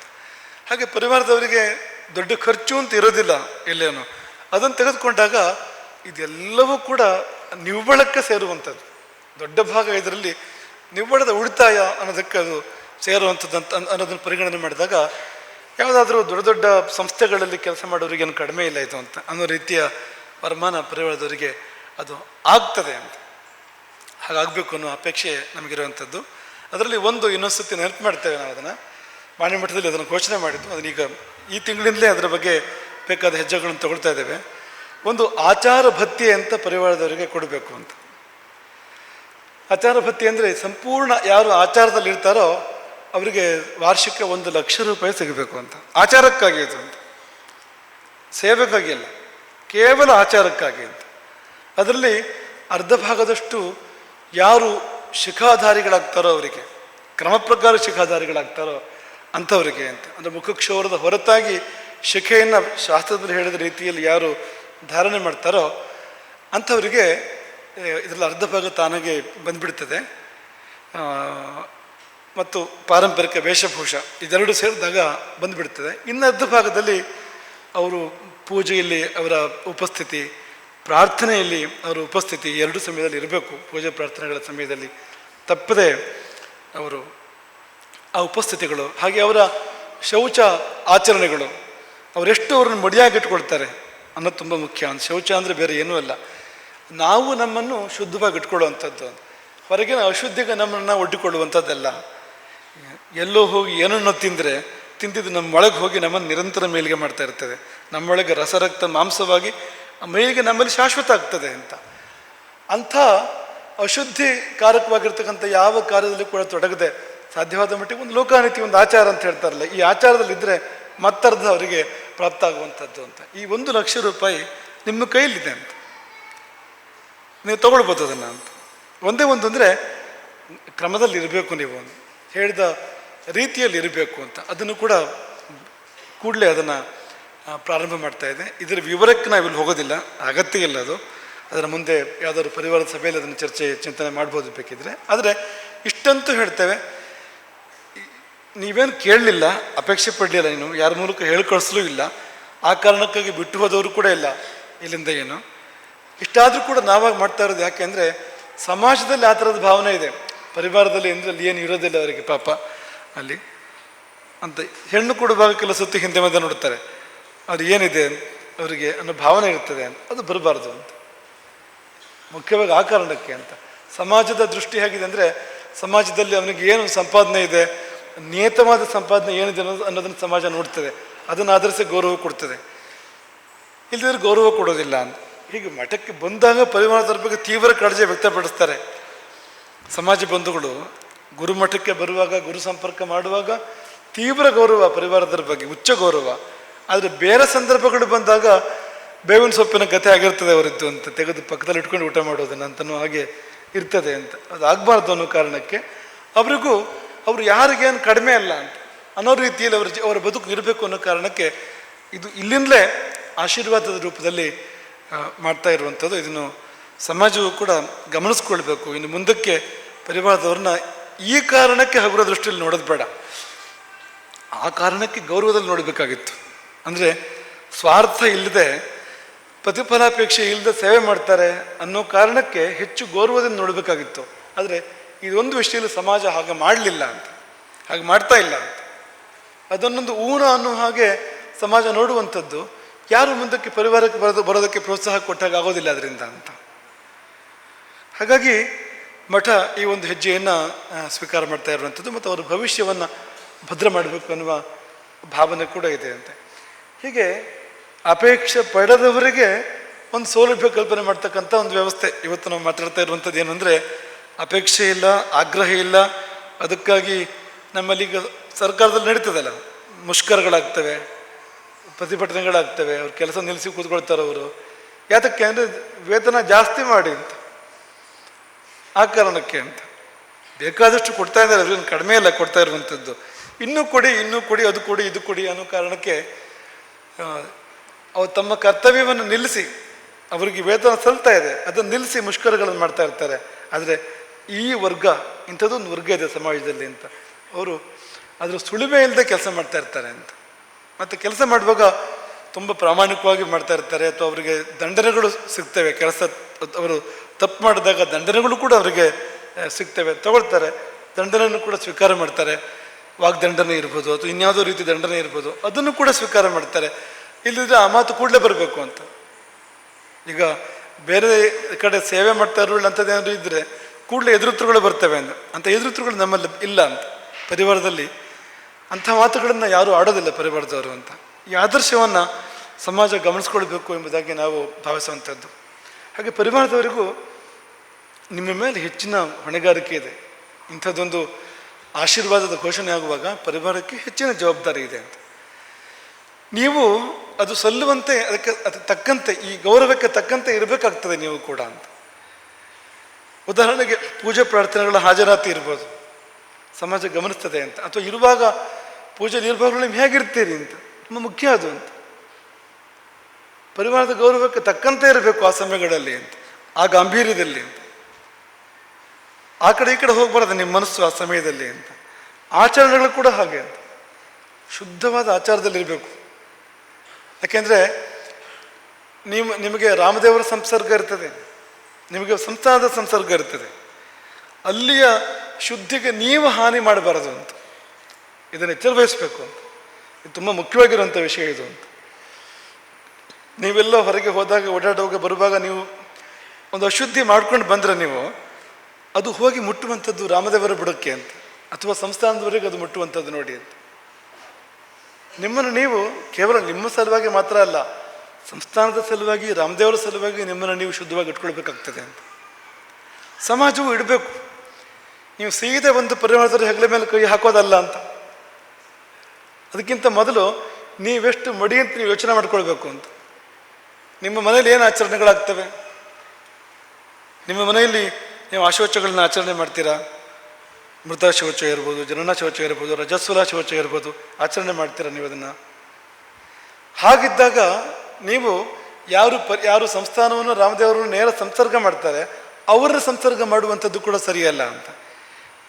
ಹಾಗೆ ಪರಿವಾರದವರಿಗೆ ದೊಡ್ಡ ಖರ್ಚು ಅಂತ ಇರೋದಿಲ್ಲ ಎಲ್ಲೇನು. ಅದನ್ನು ತೆಗೆದುಕೊಂಡಾಗ ಇದೆಲ್ಲವೂ ಕೂಡ ನಿವ್ವಳಕ್ಕೆ ಸೇರುವಂಥದ್ದು. ದೊಡ್ಡ ಭಾಗ ಇದರಲ್ಲಿ ನಿವ್ವಳದ ಉಳಿತಾಯ ಅನ್ನೋದಕ್ಕೆ ಅದು ಸೇರುವಂಥದ್ದು ಅಂತ ಅನ್- ಅನ್ನೋದನ್ನು ಪರಿಗಣನೆ ಮಾಡಿದಾಗ ಯಾವುದಾದ್ರೂ ದೊಡ್ಡ ದೊಡ್ಡ ಸಂಸ್ಥೆಗಳಲ್ಲಿ ಕೆಲಸ ಮಾಡೋರಿಗೇನು ಕಡಿಮೆ ಇಲ್ಲ ಇದು ಅಂತ ಅನ್ನೋ ರೀತಿಯ ವರಮಾನ ಪರಿವಾರದವರಿಗೆ ಅದು ಆಗ್ತದೆ ಅಂತ. ಹಾಗಾಗಬೇಕು ಅನ್ನೋ ಅಪೇಕ್ಷೆ ನಮಗಿರುವಂಥದ್ದು. ಅದರಲ್ಲಿ ಒಂದು ಇನ್ನೊಂದು ಸತಿ ನೆನಪು ಮಾಡ್ತೇವೆ ನಾವು ಅದನ್ನು. ಮಾನ್ಯ ಮಟ್ಟದಲ್ಲಿ ಅದನ್ನು ಘೋಷಣೆ ಮಾಡಿದ್ದು. ಅದನ್ನೀಗ ಈ ತಿಂಗಳಿಂದಲೇ ಅದರ ಬಗ್ಗೆ ಬೇಕಾದ ಹೆಜ್ಜೆಗಳನ್ನು ತಗೊಳ್ತಾ ಇದ್ದೇವೆ. ಒಂದು ಆಚಾರ ಭತ್ಯೆ ಅಂತ ಪರಿವಾರದವರಿಗೆ ಕೊಡಬೇಕು ಅಂತ. ಆಚಾರ ಭತ್ತಿ ಅಂದರೆ ಸಂಪೂರ್ಣ ಯಾರು ಆಚಾರದಲ್ಲಿ ಇರ್ತಾರೋ ಅವರಿಗೆ ವಾರ್ಷಿಕ ಒಂದು ಲಕ್ಷ ರೂಪಾಯಿ ಸಿಗಬೇಕು ಅಂತ. ಆಚಾರಕ್ಕಾಗಿ ಇದು ಅಂತ. ಸೇವೆಗಾಗಿ ಅಲ್ಲ, ಕೇವಲ ಆಚಾರಕ್ಕಾಗಿ ಅಂತ. ಅದರಲ್ಲಿ ಅರ್ಧ ಭಾಗದಷ್ಟು ಯಾರು ಶಿಖಾಧಾರಿಗಳಾಗ್ತಾರೋ ಅವರಿಗೆ, ಕ್ರಮ ಪ್ರಕಾರ ಶಿಖಾಧಾರಿಗಳಾಗ್ತಾರೋ ಅಂಥವರಿಗೆ ಅಂತ. ಅಂದರೆ ಮುಖಕ್ಷೌರದ ಹೊರತಾಗಿ ಶಿಖೆಯನ್ನು ಶಾಸ್ತ್ರದಲ್ಲಿ ಹೇಳಿದ ರೀತಿಯಲ್ಲಿ ಯಾರು ಧಾರಣೆ ಮಾಡ್ತಾರೋ ಅಂಥವರಿಗೆ ಇದರಲ್ಲಿ ಅರ್ಧ ಭಾಗ ತಾನಾಗೆ ಬಂದ್ಬಿಡ್ತದೆ. ಮತ್ತು ಪಾರಂಪರಿಕ ವೇಷಭೂಷ ಇದೆರಡು ಸೇರಿದಾಗ ಬಂದುಬಿಡ್ತದೆ. ಇನ್ನು ಅರ್ಧ ಭಾಗದಲ್ಲಿ ಅವರು ಪೂಜೆಯಲ್ಲಿ ಅವರ ಉಪಸ್ಥಿತಿ, ಪ್ರಾರ್ಥನೆಯಲ್ಲಿ ಅವರ ಉಪಸ್ಥಿತಿ ಎರಡು ಸಮಯದಲ್ಲಿ ಇರಬೇಕು. ಪೂಜೆ ಪ್ರಾರ್ಥನೆಗಳ ಸಮಯದಲ್ಲಿ ತಪ್ಪದೆ ಅವರು ಆ ಉಪಸ್ಥಿತಿಗಳು, ಹಾಗೆ ಅವರ ಶೌಚ ಆಚರಣೆಗಳು, ಅವರೆಷ್ಟು ಅವ್ರನ್ನ ಮಡಿಯಾಗಿಟ್ಕೊಳ್ತಾರೆ ಅನ್ನೋದು ತುಂಬ ಮುಖ್ಯ. ಶೌಚ ಅಂದರೆ ಬೇರೆ ಏನೂ ಅಲ್ಲ. ನಾವು ನಮ್ಮನ್ನು ಶುದ್ಧವಾಗಿ ಇಟ್ಕೊಳ್ಳುವಂಥದ್ದು. ಹೊರಗಿನ ಅಶುದ್ಧಿಗೆ ನಮ್ಮನ್ನು ಒಡ್ಡಿಕೊಳ್ಳುವಂಥದ್ದಲ್ಲ. ಎಲ್ಲೋ ಹೋಗಿ ಏನನ್ನು ತಿಂದರೆ ತಿಂದಿದ್ದು ನಮ್ಮ ಒಳಗೆ ಹೋಗಿ ನಮ್ಮನ್ನು ನಿರಂತರ ಮೇಲಿಗೆ ಮಾಡ್ತಾ ಇರ್ತದೆ. ನಮ್ಮೊಳಗೆ ರಸರಕ್ತ ಮಾಂಸವಾಗಿ ಮೇಲಿಗೆ ನಮ್ಮಲ್ಲಿ ಶಾಶ್ವತ ಆಗ್ತದೆ ಅಂತ. ಅಂಥ ಅಶುದ್ಧಿ ಕಾರಕವಾಗಿರ್ತಕ್ಕಂಥ ಯಾವ ಕಾರ್ಯದಲ್ಲಿ ಕೂಡ ತೊಡಗದೆ ಸಾಧ್ಯವಾದ ಮಟ್ಟಿಗೆ ಒಂದು ಲೋಕಾನೀತಿ ಒಂದು ಆಚಾರ ಅಂತ ಹೇಳ್ತಾರಲ್ಲ, ಈ ಆಚಾರದಲ್ಲಿದ್ದರೆ ಮತ್ತರ್ಧ ಅವರಿಗೆ ಪ್ರಾಪ್ತ ಆಗುವಂಥದ್ದು ಅಂತ. ಈ ಒಂದು ಲಕ್ಷ ರೂಪಾಯಿ ನಿಮ್ಮ ಕೈಯಲ್ಲಿದೆ ಅಂತ. ನೀವು ತಗೊಳ್ಬೋದು ಅದನ್ನು ಅಂತ. ಒಂದೇ ಒಂದು ಅಂದರೆ ಕ್ರಮದಲ್ಲಿ ಇರಬೇಕು ನೀವು ಹೇಳಿದ ರೀತಿಯಲ್ಲಿ ಇರಬೇಕು ಅಂತ. ಅದನ್ನು ಕೂಡ ಕೂಡಲೇ ಅದನ್ನು ಪ್ರಾರಂಭ ಮಾಡ್ತಾ ಇದೆ. ಇದರ ವಿವರಕ್ಕೆ ನಾವಿಲ್ಲಿ ಹೋಗೋದಿಲ್ಲ. ಅಗತ್ಯ ಇಲ್ಲ ಅದು. ಅದರ ಮುಂದೆ ಯಾವುದಾದ್ರು ಪರಿವಾರದ ಸಭೆಯಲ್ಲಿ ಅದನ್ನು ಚರ್ಚೆ, ಚಿಂತನೆ ಮಾಡ್ಬೋದು ಬೇಕಿದ್ರೆ. ಆದರೆ ಇಷ್ಟಂತೂ ಹೇಳ್ತೇವೆ ನೀವೇನು ಕೇಳಲಿಲ್ಲ, ಅಪೇಕ್ಷೆ ಪಡಲಿಲ್ಲ ನೀನು, ಯಾರ ಮೂಲಕ ಹೇಳಿ ಕಳಿಸ್ಲೂ ಇಲ್ಲ. ಆ ಕಾರಣಕ್ಕಾಗಿ ಬಿಟ್ಟು ಹೋದವರು ಕೂಡ ಇಲ್ಲ, ಇಲ್ಲಿಂದ ಏನು. ಇಷ್ಟಾದರೂ ಕೂಡ ನಾವಾಗ ಮಾಡ್ತಾ ಇರೋದು ಯಾಕೆ ಅಂದರೆ ಸಮಾಜದಲ್ಲಿ ಆ ಥರದ ಭಾವನೆ ಇದೆ. ಪರಿವಾರದಲ್ಲಿ ಎಂದ್ರಲ್ಲಿ ಏನು ಇರೋದಿಲ್ಲ ಅವರಿಗೆ ಪಾಪ ಅಲ್ಲಿ. ಅಂತ ಹೆಣ್ಣು ಕೊಡುವಾಗ ಕೆಲವು ಸುತ್ತಿ ಹಿಂದೆ ಮುಂದೆ ನೋಡ್ತಾರೆ. ಅವ್ರು ಏನಿದೆ? ಅವರಿಗೆ ಅನ್ನೋ ಭಾವನೆ ಇರ್ತದೆ ಅಂತ. ಅದು ಬರಬಾರ್ದು ಅಂತ. ಮುಖ್ಯವಾಗಿ ಆ ಕಾರಣಕ್ಕೆ ಅಂತ. ಸಮಾಜದ ದೃಷ್ಟಿ ಹೇಗಿದೆ ಅಂದರೆ ಸಮಾಜದಲ್ಲಿ ಅವನಿಗೆ ಏನು ಸಂಪಾದನೆ ಇದೆ? ನಿಯತವಾದ ಸಂಪಾದನೆ ಏನಿದೆ ಅನ್ನೋದು ಅನ್ನೋದನ್ನು ಸಮಾಜ ನೋಡ್ತದೆ. ಅದನ್ನು ಆಧರಿಸಿ ಗೌರವ ಕೊಡ್ತದೆ. ಇಲ್ಲದಿದ್ರೆ ಗೌರವ ಕೊಡೋದಿಲ್ಲ ಅಂತ. ಹೀಗೆ ಮಠಕ್ಕೆ ಬಂದಾಗ ಪರಿವಾರದ ಬಗ್ಗೆ ತೀವ್ರ ಕಾಳಜಿ ವ್ಯಕ್ತಪಡಿಸ್ತಾರೆ. ಸಮಾಜ ಬಂಧುಗಳು ಗುರುಮಠಕ್ಕೆ ಬರುವಾಗ, ಗುರು ಸಂಪರ್ಕ ಮಾಡುವಾಗ ತೀವ್ರ ಗೌರವ ಪರಿವಾರದ ಬಗ್ಗೆ, ಉಚ್ಚ ಗೌರವ. ಆದರೆ ಬೇರೆ ಸಂದರ್ಭಗಳು ಬಂದಾಗ ಬೇವಿನ ಸೊಪ್ಪಿನ ಕಥೆ ಆಗಿರ್ತದೆ ಅವರಿದ್ದು ಅಂತ ತೆಗೆದು ಪಕ್ಕದಲ್ಲಿ ಇಟ್ಕೊಂಡು ಊಟ ಮಾಡೋದನ್ನು ಅಂತನೂ ಹಾಗೆ ಇರ್ತದೆ ಅಂತ. ಅದು ಆಗಬಾರ್ದು ಅನ್ನೋ ಕಾರಣಕ್ಕೆ ಅವರಿಗೂ ಅವರು ಯಾರಿಗೇನು ಕಡಿಮೆ ಅಲ್ಲ ಅಂತ. ಅನ್ನೋ ರೀತಿಯಲ್ಲಿ ಅವರ ಅವರ ಬದುಕು ಇರಬೇಕು ಅನ್ನೋ ಕಾರಣಕ್ಕೆ ಇದು ಇಲ್ಲಿಂದಲೇ ಆಶೀರ್ವಾದದ ರೂಪದಲ್ಲಿ ಮಾಡ್ತಾ ಇರುವಂಥದ್ದು. ಇದನ್ನು ಸಮಾಜವು ಕೂಡ ಗಮನಿಸ್ಕೊಳ್ಬೇಕು. ಇನ್ನು ಮುಂದಕ್ಕೆ ಪರಿವಾರದವ್ರನ್ನ ಈ ಕಾರಣಕ್ಕೆ ಹಗುರ ದೃಷ್ಟಿಯಲ್ಲಿ ನೋಡೋದು ಬೇಡ. ಆ ಕಾರಣಕ್ಕೆ ಗೌರವದಲ್ಲಿ ನೋಡಬೇಕಾಗಿತ್ತು. ಅಂದರೆ ಸ್ವಾರ್ಥ ಇಲ್ಲದೆ, ಪ್ರತಿಫಲಾಪೇಕ್ಷೆ ಇಲ್ಲದೆ ಸೇವೆ ಮಾಡ್ತಾರೆ ಅನ್ನೋ ಕಾರಣಕ್ಕೆ ಹೆಚ್ಚು ಗೌರವದಿಂದ ನೋಡಬೇಕಾಗಿತ್ತು. ಆದರೆ ಇದೊಂದು ವಿಷಯದಲ್ಲಿ ಸಮಾಜ ಹಾಗೆ ಮಾಡಲಿಲ್ಲ ಅಂತ, ಹಾಗೆ ಮಾಡ್ತಾ ಇಲ್ಲ ಅಂತ. ಅದನ್ನೊಂದು ಊನ ಅನ್ನೋ ಹಾಗೆ ಸಮಾಜ ನೋಡುವಂಥದ್ದು. ಯಾರು ಮುಂದಕ್ಕೆ ಪರಿವಾರಕ್ಕೆ ಬರೋದು ಬರೋದಕ್ಕೆ ಪ್ರೋತ್ಸಾಹ ಕೊಟ್ಟಾಗ ಆಗೋದಿಲ್ಲ ಅದರಿಂದ ಅಂತ. ಹಾಗಾಗಿ ಮಠ ಈ ಒಂದು ಹೆಜ್ಜೆಯನ್ನು ಸ್ವೀಕಾರ ಮಾಡ್ತಾ ಇರುವಂಥದ್ದು ಮತ್ತು ಅವರ ಭವಿಷ್ಯವನ್ನು ಭದ್ರ ಮಾಡಬೇಕು ಅನ್ನುವ ಭಾವನೆ ಕೂಡ ಇದೆ ಅಂತೆ. ಹೀಗೆ ಅಪೇಕ್ಷೆ ಪಡೆದವರಿಗೆ ಒಂದು ಸೌಲಭ್ಯ ಕಲ್ಪನೆ ಮಾಡ್ತಕ್ಕಂಥ ಒಂದು ವ್ಯವಸ್ಥೆ. ಇವತ್ತು ನಾವು ಮಾತಾಡ್ತಾ ಇರುವಂಥದ್ದು ಏನಂದರೆ, ಅಪೇಕ್ಷೆ ಇಲ್ಲ, ಆಗ್ರಹ ಇಲ್ಲ. ಅದಕ್ಕಾಗಿ ನಮ್ಮಲ್ಲಿ ಈಗ ಸರ್ಕಾರದಲ್ಲಿ ನಡೀತದಲ್ಲ, ಮುಷ್ಕರಗಳಾಗ್ತವೆ. ಪ್ರತಿಭಟನೆಗಳಾಗ್ತವೆ, ಅವ್ರ ಕೆಲಸ ನಿಲ್ಲಿಸಿ ಕೂತ್ಕೊಳ್ತಾರೆ ಅವರು. ಯಾತಕ್ಕೆ ಅಂದರೆ ವೇತನ ಜಾಸ್ತಿ ಮಾಡಿ ಅಂತ. ಆ ಕಾರಣಕ್ಕೆ ಅಂತ. ಬೇಕಾದಷ್ಟು ಕೊಡ್ತಾ ಇದ್ದಾರೆ ಅದ್ರಿಂದ ಕಡಿಮೆ ಇಲ್ಲ ಕೊಡ್ತಾ ಇರುವಂಥದ್ದು. ಇನ್ನೂ ಕೊಡಿ ಇನ್ನೂ ಕೊಡಿ, ಅದು ಕೊಡಿ, ಇದು ಕೊಡಿ ಅನ್ನೋ ಕಾರಣಕ್ಕೆ ಅವ್ರು ತಮ್ಮ ಕರ್ತವ್ಯವನ್ನು ನಿಲ್ಲಿಸಿ, ಅವರಿಗೆ ವೇತನ ಸಲ್ತಾ ಇದೆ. ಅದನ್ನು ನಿಲ್ಲಿಸಿ ಮುಷ್ಕರಗಳನ್ನು ಮಾಡ್ತಾ ಇರ್ತಾರೆ. ಆದರೆ ಈ ವರ್ಗ, ಇಂಥದ್ದೊಂದು ವರ್ಗ ಇದೆ ಸಮಾಜದಲ್ಲಿ ಅಂತ. ಅವರು ಅದರ ಸುಳಿಮೆ ಇಲ್ಲದೆ ಕೆಲಸ ಮಾಡ್ತಾ ಇರ್ತಾರೆ ಅಂತ. ಮತ್ತು ಕೆಲಸ ಮಾಡುವಾಗ ತುಂಬ ಪ್ರಾಮಾಣಿಕವಾಗಿ ಮಾಡ್ತಾ ಇರ್ತಾರೆ ಅಥವಾ ಅವರಿಗೆ ದಂಡನೆಗಳು ಸಿಗ್ತವೆ. ಕೆಲಸ ಅವರು ತಪ್ಪು ಮಾಡಿದಾಗ ದಂಡನೆಗಳು ಕೂಡ ಅವರಿಗೆ ಸಿಗ್ತವೆ, ತಗೊಳ್ತಾರೆ. ದಂಡನೆಯನ್ನು ಕೂಡ ಸ್ವೀಕಾರ ಮಾಡ್ತಾರೆ. ವಾಗ್ದಂಡನೆ ಇರ್ಬೋದು ಅಥವಾ ಇನ್ಯಾವುದೋ ರೀತಿ ದಂಡನೆ ಇರ್ಬೋದು, ಅದನ್ನು ಕೂಡ ಸ್ವೀಕಾರ ಮಾಡ್ತಾರೆ. ಇಲ್ಲದಿದ್ರೆ ಆ ಮಾತು ಕೂಡಲೇ ಬರಬೇಕು ಅಂತ. ಈಗ ಬೇರೆ ಕಡೆ ಸೇವೆ ಮಾಡ್ತಾ ಇರೋ ಅಂಥದ್ದೇನಾದ್ರು ಇದ್ದರೆ ಕೂಡಲೇ ಎದುರುತ್ತರುಗಳು ಬರ್ತವೆ ಅಂತ. ಅಂಥ ಎದುರುತ್ತರುಗಳು ನಮ್ಮಲ್ಲಿ ಇಲ್ಲ ಅಂತ. ಪರಿವಾರದಲ್ಲಿ ಅಂಥ ಮಾತುಗಳನ್ನು ಯಾರೂ ಆಡೋದಿಲ್ಲ ಪರಿವಾರದವರು ಅಂತ. ಈ ಆದರ್ಶವನ್ನು ಸಮಾಜ ಗಮನಿಸ್ಕೊಳ್ಬೇಕು ಎಂಬುದಾಗಿ ನಾವು ಭಾವಿಸುವಂಥದ್ದು. ಹಾಗೆ ಪರಿವಾರದವರಿಗೂ ನಿಮ್ಮ ಮೇಲೆ ಹೆಚ್ಚಿನ ಹೊಣೆಗಾರಿಕೆ ಇದೆ. ಇಂಥದ್ದೊಂದು ಆಶೀರ್ವಾದದ ಘೋಷಣೆ ಆಗುವಾಗ ಪರಿವಾರಕ್ಕೆ ಹೆಚ್ಚಿನ ಜವಾಬ್ದಾರಿ ಇದೆ ಅಂತ. ನೀವು ಅದು ಸಲ್ಲುವಂತೆ ಅದಕ್ಕೆ ಅದಕ್ಕೆ ತಕ್ಕಂತೆ, ಈ ಗೌರವಕ್ಕೆ ತಕ್ಕಂತೆ ಇರಬೇಕಾಗ್ತದೆ ನೀವು ಕೂಡ ಅಂತ. ಉದಾಹರಣೆಗೆ ಪೂಜೆ ಪ್ರಾರ್ಥನೆಗಳ ಹಾಜರಾತಿ ಇರ್ಬೋದು. ಸಮಾಜ ಗಮನಿಸ್ತದೆ ಅಂತ. ಅಥವಾ ಇರುವಾಗ ಪೂಜೆ ಇರುವಾಗಲೂ ನೀವು ಹೇಗಿರ್ತೀರಿ ಅಂತ. ತುಂಬ ಮುಖ್ಯ ಅದು ಅಂತ. ಪರಿವಾರದ ಗೌರವಕ್ಕೆ ತಕ್ಕಂತೆ ಇರಬೇಕು ಆ ಸಮಯಗಳಲ್ಲಿ ಅಂತ. ಆ ಗಾಂಭೀರ್ಯದಲ್ಲಿ ಅಂತ. ಆ ಕಡೆ ಈ ಕಡೆ ಹೋಗ್ಬಾರ್ದು ನಿಮ್ಮ ಮನಸ್ಸು ಆ ಸಮಯದಲ್ಲಿ ಅಂತ. ಆಚರಣೆಗಳು ಕೂಡ ಹಾಗೆ ಅಂತ. ಶುದ್ಧವಾದ ಆಚಾರದಲ್ಲಿರಬೇಕು ಯಾಕೆಂದರೆ ನೀವು ನಿಮಗೆ ರಾಮದೇವರ ಸಂಸರ್ಗ ಇರ್ತದೆ. ನಿಮಗೆ ಸಂಸ್ಥಾನದ ಸಂಸರ್ಗ ಇರ್ತದೆ. ಅಲ್ಲಿಯ ಶುದ್ಧಿಗೆ ನೀವು ಹಾನಿ ಮಾಡಬಾರದು ಅಂತ. ಇದನ್ನು ಎಚ್ಚರ ವಹಿಸಬೇಕು ಅಂತ. ಇದು ತುಂಬ ಮುಖ್ಯವಾಗಿರುವಂಥ ವಿಷಯ ಇದು ಅಂತ. ನೀವೆಲ್ಲ ಹೊರಗೆ ಹೋದಾಗ ಓಡಾಡುವಾಗ ಬರುವಾಗ ನೀವು ಒಂದು ಅಶುದ್ಧಿ ಮಾಡ್ಕೊಂಡು ಬಂದರೆ ನೀವು ಅದು ಹೋಗಿ ಮುಟ್ಟುವಂಥದ್ದು ರಾಮದೇವರ ಬುಡಕ್ಕೆ ಅಂತ. ಅಥವಾ ಸಂಸ್ಥಾನದವರೆಗೆ ಅದು ಮುಟ್ಟುವಂಥದ್ದು ನೋಡಿ ಅಂತ. ನಿಮ್ಮನ್ನು ನೀವು ಕೇವಲ ನಿಮ್ಮ ಸಲುವಾಗಿ ಮಾತ್ರ ಅಲ್ಲ, ಸಂಸ್ಥಾನದ ಸಲುವಾಗಿ, ರಾಮದೇವರ ಸಲುವಾಗಿ ನಿಮ್ಮನ್ನು ನೀವು ಶುದ್ಧವಾಗಿ ಇಟ್ಕೊಳ್ಬೇಕಾಗ್ತದೆ ಅಂತ. ಸಮಾಜವು ಇಡಬೇಕು. ನೀವು ಸೀದೆ ಒಂದು ಪರಿವಾರದವ್ರ ಹೆಗಲ ಮೇಲೆ ಕೈ ಹಾಕೋದಲ್ಲ ಅಂತ. ಅದಕ್ಕಿಂತ ಮೊದಲು ನೀವೆಷ್ಟು ಮಡಿ ಅಂತ ನೀವು ಯೋಚನೆ ಮಾಡ್ಕೊಳ್ಬೇಕು ಅಂತ. ನಿಮ್ಮ ಮನೆಯಲ್ಲಿ ಏನು ಆಚರಣೆಗಳಾಗ್ತವೆ? ನಿಮ್ಮ ಮನೆಯಲ್ಲಿ ನೀವು ಆಶೋಚಗಳನ್ನ ಆಚರಣೆ ಮಾಡ್ತೀರಾ? ಮೃತ ಶೌಚ ಇರ್ಬೋದು, ಜನನ ಶೌಚ ಇರ್ಬೋದು, ರಜಸ್ವಲ ಶೌಚ ಇರ್ಬೋದು ಆಚರಣೆ ಮಾಡ್ತೀರಾ ನೀವು ಅದನ್ನು? ಹಾಗಿದ್ದಾಗ ನೀವು ಯಾರು ಪ ಯಾರು ಸಂಸ್ಥಾನವನ್ನು ರಾಮದೇವರನ್ನು ನೇರ ಸಂಸರ್ಗ ಮಾಡ್ತಾರೆ ಅವರ ಸಂಸರ್ಗ ಮಾಡುವಂಥದ್ದು ಕೂಡ ಸರಿಯಲ್ಲ ಅಂತ.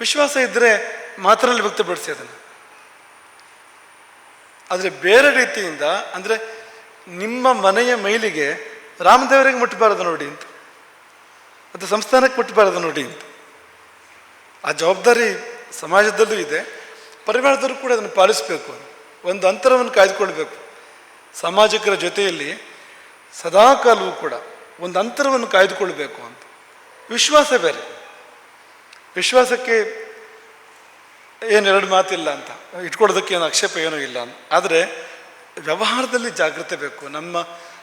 ವಿಶ್ವಾಸ ಇದ್ದರೆ ಮಾತ್ರದಲ್ಲಿ ವ್ಯಕ್ತಪಡಿಸಿ ಅದನ್ನು. ಆದರೆ ಬೇರೆ ರೀತಿಯಿಂದ, ಅಂದರೆ ನಿಮ್ಮ ಮನೆಯ ಮೈಲಿಗೆ ರಾಮದೇವರಿಗೆ ಮುಟ್ಟಬಾರದು ನೋಡಿ ಅಂತ. ಅದು ಸಂಸ್ಥಾನಕ್ಕೆ ಮುಟ್ಟಬಾರದು ನೋಡಿ ಅಂತ. ಆ ಜವಾಬ್ದಾರಿ ಸಮಾಜದಲ್ಲೂ ಇದೆ ಪರಿವಾರದವರು ಕೂಡ ಅದನ್ನು ಪಾಲಿಸಬೇಕು. ಒಂದು ಅಂತರವನ್ನು ಕಾಯ್ದುಕೊಳ್ಬೇಕು. ಸಾಮಾಜಿಕರ ಜೊತೆಯಲ್ಲಿ ಸದಾಕಾಲವೂ ಕೂಡ ಒಂದು ಅಂತರವನ್ನು ಕಾಯ್ದುಕೊಳ್ಬೇಕು ಅಂತ. ವಿಶ್ವಾಸ ಬೇರೆ. ವಿಶ್ವಾಸಕ್ಕೆ ಏನು ಎರಡು ಮಾತಿಲ್ಲ ಅಂತ. ಇಟ್ಕೊಳ್ಳೋದಕ್ಕೆ ಏನು ಆಕ್ಷೇಪ ಏನೂ ಇಲ್ಲ. ಆದರೆ ವ್ಯವಹಾರದಲ್ಲಿ ಜಾಗ್ರತೆ ಬೇಕು. ನಮ್ಮ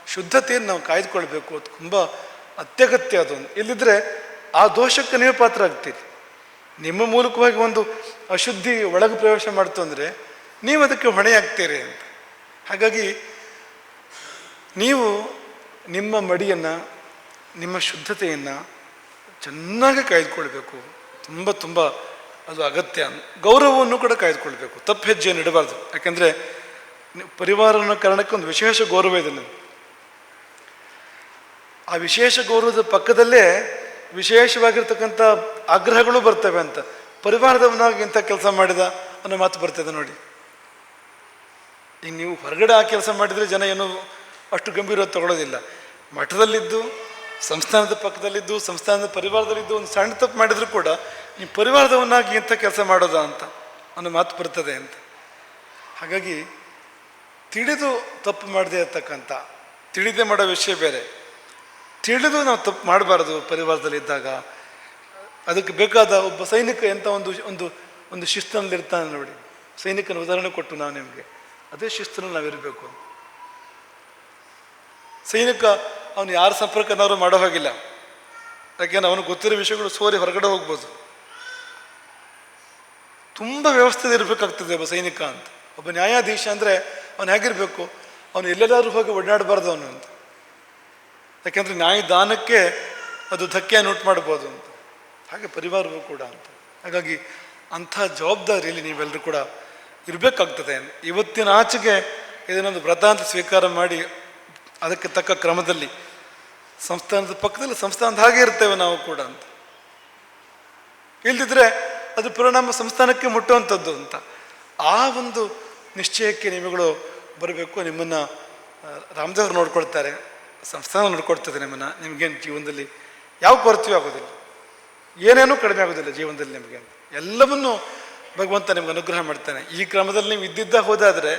ಶುದ್ಧತೆಯನ್ನು ನಾವು ಕಾಯ್ದುಕೊಳ್ಬೇಕು. ಅದು ತುಂಬ ಅತ್ಯಗತ್ಯ ಅದೊಂದು ಇಲ್ಲಿದ್ರೆ ಆ ದೋಷಕ್ಕೆ ನೀವು ಪಾತ್ರ ಆಗ್ತೀರಿ ನಿಮ್ಮ ಮೂಲಕವಾಗಿ ಒಂದು ಅಶುದ್ಧಿ ಒಳಗೆ ಪ್ರವೇಶ ಮಾಡ್ತು ಅಂದರೆ ನೀವು ಅದಕ್ಕೆ ಹೊಣೆಯಾಗ್ತೀರಿ ಅಂತ. ಹಾಗಾಗಿ ನೀವು ನಿಮ್ಮ ಮಡಿಯನ್ನು, ನಿಮ್ಮ ಶುದ್ಧತೆಯನ್ನು ಚೆನ್ನಾಗಿ ಕಾಯ್ದುಕೊಳ್ಬೇಕು. ತುಂಬ ತುಂಬ ಅದು ಅಗತ್ಯ ಗೌರವವನ್ನು ಕೂಡ ಕಾಯ್ದುಕೊಳ್ಬೇಕು. ತಪ್ಪು ಹೆಜ್ಜೆಯನ್ನು ಇಡಬಾರ್ದು. ಯಾಕೆಂದರೆ ಅನ್ನೋ ಕಾರಣಕ್ಕೆ ಒಂದು ವಿಶೇಷ ಗೌರವ ಇದೆ ನನಗೆ ಆ ವಿಶೇಷ ಗೌರವದ ಪಕ್ಕದಲ್ಲೇ ವಿಶೇಷವಾಗಿರ್ತಕ್ಕಂಥ ಆಗ್ರಹಗಳು ಬರ್ತವೆ ಅಂತ. ಪರಿವಾರದವನಾಗಿ ಇಂಥ ಕೆಲಸ ಮಾಡಿದ ಅನ್ನೋ ಮಾತು ಬರ್ತದೆ ನೋಡಿ. ಈಗ ನೀವು ಹೊರಗಡೆ ಆ ಕೆಲಸ ಮಾಡಿದರೆ ಜನ ಏನು ಅಷ್ಟು ಗಂಭೀರವಾಗಿ ತಗೊಳ್ಳೋದಿಲ್ಲ. ಮಠದಲ್ಲಿದ್ದು ಸಂಸ್ಥಾನದ ಪಕ್ಕದಲ್ಲಿದ್ದು, ಸಂಸ್ಥಾನದ ಪರಿವಾರದಲ್ಲಿದ್ದು ಒಂದು ಸಣ್ಣ ತಪ್ಪು ಮಾಡಿದರೂ ಕೂಡ ನೀವು ಪರಿವಾರದವನ್ನಾಗಿ ಎಂಥ ಕೆಲಸ ಮಾಡೋದಾ ಅಂತ, ಅನ್ನೋ ಮಾತು ಬರ್ತದೆ ಅಂತ. ಹಾಗಾಗಿ ತಿಳಿದು ತಪ್ಪು ಮಾಡದೇ ಇರ್ತಕ್ಕಂಥ, ತಿಳಿದೇ ಮಾಡೋ ವಿಷಯ ಬೇರೆ. ತಿಳಿದು ನಾವು ತಪ್ಪು ಮಾಡಬಾರ್ದು ಪರಿವಾರದಲ್ಲಿದ್ದಾಗ ಅದಕ್ಕೆ ಬೇಕಾದ ಒಬ್ಬ ಸೈನಿಕ ಎಂಥ ಒಂದು ಒಂದು ಒಂದು ಶಿಸ್ತನಲ್ಲಿರ್ತಾನೆ ನೋಡಿ. ಸೈನಿಕನ ಉದಾಹರಣೆ ಕೊಟ್ಟು ನಾವು ನಿಮಗೆ. ಅದೇ ಶಿಸ್ತನ್ನು ನಾವಿರಬೇಕು ಸೈನಿಕ ಅವನು ಯಾರ ಸಂಪರ್ಕನವರು ಮಾಡೋ ಹೋಗಿಲ್ಲ. ಯಾಕೆಂದ್ರೆ ಅವನು ಗೊತ್ತಿರೋ ವಿಷಯಗಳು ಸೋರಿ ಹೊರಗಡೆ ಹೋಗ್ಬೋದು. ತುಂಬ ವ್ಯವಸ್ಥೆ ಇರಬೇಕಾಗ್ತದೆ ಒಬ್ಬ ಸೈನಿಕ ಅಂತ. ಒಬ್ಬ ನ್ಯಾಯಾಧೀಶ ಅಂದರೆ ಅವನು ಹೇಗಿರಬೇಕು? ಅವನು ಎಲ್ಲೆಲ್ಲಾದ್ರೂ ಹೋಗಿ ಓಡಾಡಬಾರ್ದು ಅವನು ಅಂತ. ಯಾಕೆಂದರೆ ನ್ಯಾಯದಾನಕ್ಕೆ ಅದು ಧಕ್ಕೆಯನ್ನು ಉಂಟು ಮಾಡ್ಬೋದು ಅಂತ. ಹಾಗೆ ಪರಿವಾರವೂ ಕೂಡ ಅಂತ. ಹಾಗಾಗಿ ಅಂಥ ಜವಾಬ್ದಾರಿಯಲ್ಲಿ ನೀವೆಲ್ಲರೂ ಕೂಡ ಇರಬೇಕಾಗ್ತದೆ. ಇವತ್ತಿನ ಆಚೆಗೆ ಇದನ್ನೊಂದು ವ್ರತ ಅಂತ ಸ್ವೀಕಾರ ಮಾಡಿ ಅದಕ್ಕೆ ತಕ್ಕ ಕ್ರಮದಲ್ಲಿ ಸಂಸ್ಥಾನದ ಪಕ್ಕದಲ್ಲಿ ಸಂಸ್ಥಾನದ ಹಾಗೆ ಇರ್ತೇವೆ ನಾವು ಕೂಡ ಅಂತ. ಇಲ್ದಿದ್ರೆ ಅದು ಪರಿಣಾಮ ಸಂಸ್ಥಾನಕ್ಕೆ ಮುಟ್ಟುವಂಥದ್ದು ಅಂತ. ಆ ಒಂದು ನಿಶ್ಚಯಕ್ಕೆ ನಿಮಗಳು ಬರಬೇಕು, ನಿಮ್ಮನ್ನು ರಾಮದೇವ್ರು ನೋಡ್ಕೊಳ್ತಾರೆ, ಸಂಸ್ಥಾನ ನೋಡ್ಕೊಳ್ತದೆ ನಿಮ್ಮನ್ನು, ನಿಮಗೇನು ಜೀವನದಲ್ಲಿ ಯಾವ ಕೊರತೆಯೂ ಆಗೋದಿಲ್ಲ. ಏನೇನೂ ಕಡಿಮೆ ಆಗೋದಿಲ್ಲ ಜೀವನದಲ್ಲಿ ನಿಮಗೆ. ಎಲ್ಲವನ್ನು ಭಗವಂತ ನಿಮ್ಗೆ ಅನುಗ್ರಹ ಮಾಡ್ತಾನೆ. ಈ ಕ್ರಮದಲ್ಲಿ ನೀವು ಇದ್ದಿದ್ದ ಹೋದಾದರೆ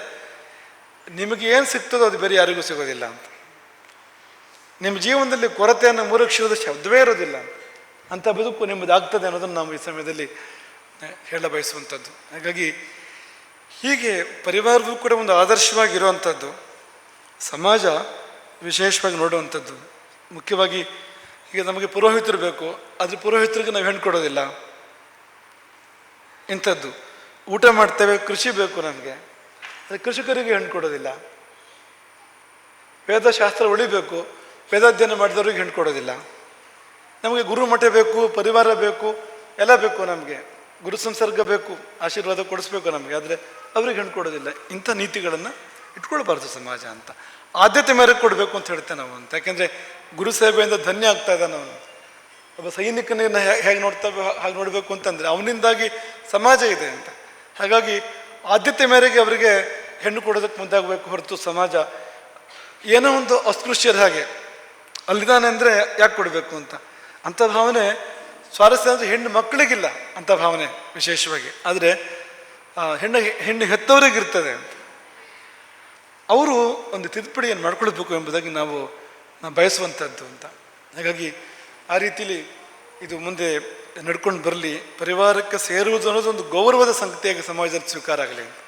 ನಿಮಗೆ ಏನು ಸಿಗ್ತದೋ ಅದು ಬೇರೆ ಯಾರಿಗೂ ಸಿಗೋದಿಲ್ಲ ಅಂತ. ನಿಮ್ಮ ಜೀವನದಲ್ಲಿ ಕೊರತೆಯನ್ನು ಮುರುಕ್ಷಿರೋದು ಶಬ್ದವೇ ಇರೋದಿಲ್ಲ ಅಂಥ ಬದುಕು ನಿಮ್ಮದಾಗ್ತದೆ ಅನ್ನೋದನ್ನು ನಾವು ಈ ಸಮಯದಲ್ಲಿ ಹೇಳ ಬಯಸುವಂಥದ್ದು. ಹಾಗಾಗಿ ಹೀಗೆ ಪರಿವಾರವೂ ಕೂಡ ಒಂದು ಆದರ್ಶವಾಗಿರುವಂಥದ್ದು ಸಮಾಜ ವಿಶೇಷವಾಗಿ ನೋಡುವಂಥದ್ದು. ಮುಖ್ಯವಾಗಿ ಈಗ ನಮಗೆ ಪುರೋಹಿತರು ಬೇಕು, ಆದರೆ ಪುರೋಹಿತರಿಗೆ ನಾವು ಹೆಣ್ಣು ಕೊಡೋದಿಲ್ಲ ಇಂಥದ್ದು. ಊಟ ಮಾಡ್ತೇವೆ, ಕೃಷಿ ಬೇಕು ನಮಗೆ. ಆದರೆ ಕೃಷಿಕರಿಗೆ ಹೆಣ್ಣು ಕೊಡೋದಿಲ್ಲ ವೇದಶಾಸ್ತ್ರ ಉಳಿಬೇಕು ವೇದಾಧ್ಯಯನ ಮಾಡಿದವ್ರಿಗೆ ಹೆಣ್ಣು ಕೊಡೋದಿಲ್ಲ. ನಮಗೆ ಗುರು ಮಠ ಬೇಕು, ಪರಿವಾರ ಬೇಕು, ಎಲ್ಲ ಬೇಕು ನಮಗೆ. ಗುರು ಸಂಸರ್ಗ ಬೇಕು, ಆಶೀರ್ವಾದ ಕೊಡಿಸ್ಬೇಕು ನಮಗೆ. ಆದರೆ ಅವ್ರಿಗೆ ಹೆಣ್ಣು ಕೊಡೋದಿಲ್ಲ. ಇಂಥ ನೀತಿಗಳನ್ನು ಇಟ್ಕೊಳ್ಬಾರ್ದು ಸಮಾಜ ಅಂತ. ಆದ್ಯತೆ ಮೇರೆಗೆ ಕೊಡಬೇಕು ಅಂತ ಹೇಳ್ತೇವೆ ನಾವು ಅಂತ. ಯಾಕೆಂದರೆ ಗುರು ಸೇವೆಯಿಂದ ಧನ್ಯ ಆಗ್ತಾ ಇದ್ದಾನೆ ಅವನು. ಒಬ್ಬ ಸೈನಿಕನನ್ನು ಹೇಗೆ ನೋಡ್ತಾ ಹಾಗೆ ನೋಡಬೇಕು ಅಂತಂದರೆ ಅವನಿಂದಾಗಿ ಸಮಾಜ ಇದೆ ಅಂತ. ಹಾಗಾಗಿ ಆದ್ಯತೆ ಮೇರೆಗೆ ಅವರಿಗೆ ಹೆಣ್ಣು ಕೊಡೋದಕ್ಕೆ ಮುಂದಾಗಬೇಕು ಹೊರತು ಸಮಾಜ ಏನೋ ಒಂದು ಅಸ್ಪೃಶ್ಯರ ಹಾಗೆ. ಅಲ್ಲಿದ್ದಾನೆ ಅಂದರೆ ಯಾಕೆ ಕೊಡಬೇಕು ಅಂತ? ಅಂಥ ಭಾವನೆ ಸ್ವಾರಸ್ಯ ಅಂದರೆ ಹೆಣ್ಣು ಮಕ್ಕಳಿಗಿಲ್ಲ ಅಂಥ ಭಾವನೆ ವಿಶೇಷವಾಗಿ. ಆದರೆ ಹೆಣ್ಣು ಹೆಣ್ಣು ಹೆತ್ತವರಿಗಿರ್ತದೆ ಅಂತ. ಅವರು ಒಂದು ತಿದ್ದುಪಡಿಯನ್ನು ಮಾಡ್ಕೊಳ್ಬೇಕು ಎಂಬುದಾಗಿ ನಾವು ನಾವು ಬಯಸುವಂಥದ್ದು ಅಂತ. ಹಾಗಾಗಿ ಆ ರೀತಿಲಿ ಇದು ಮುಂದೆ ನಡ್ಕೊಂಡು ಬರಲಿ. ಪರಿವಾರಕ್ಕೆ ಸೇರುವುದು ಅನ್ನೋದು ಒಂದು ಗೌರವದ ಸಂಗತಿಯಾಗಿ ಸಮಾಜದಲ್ಲಿ ಸ್ವೀಕಾರ ಆಗಲಿ ಅಂತ.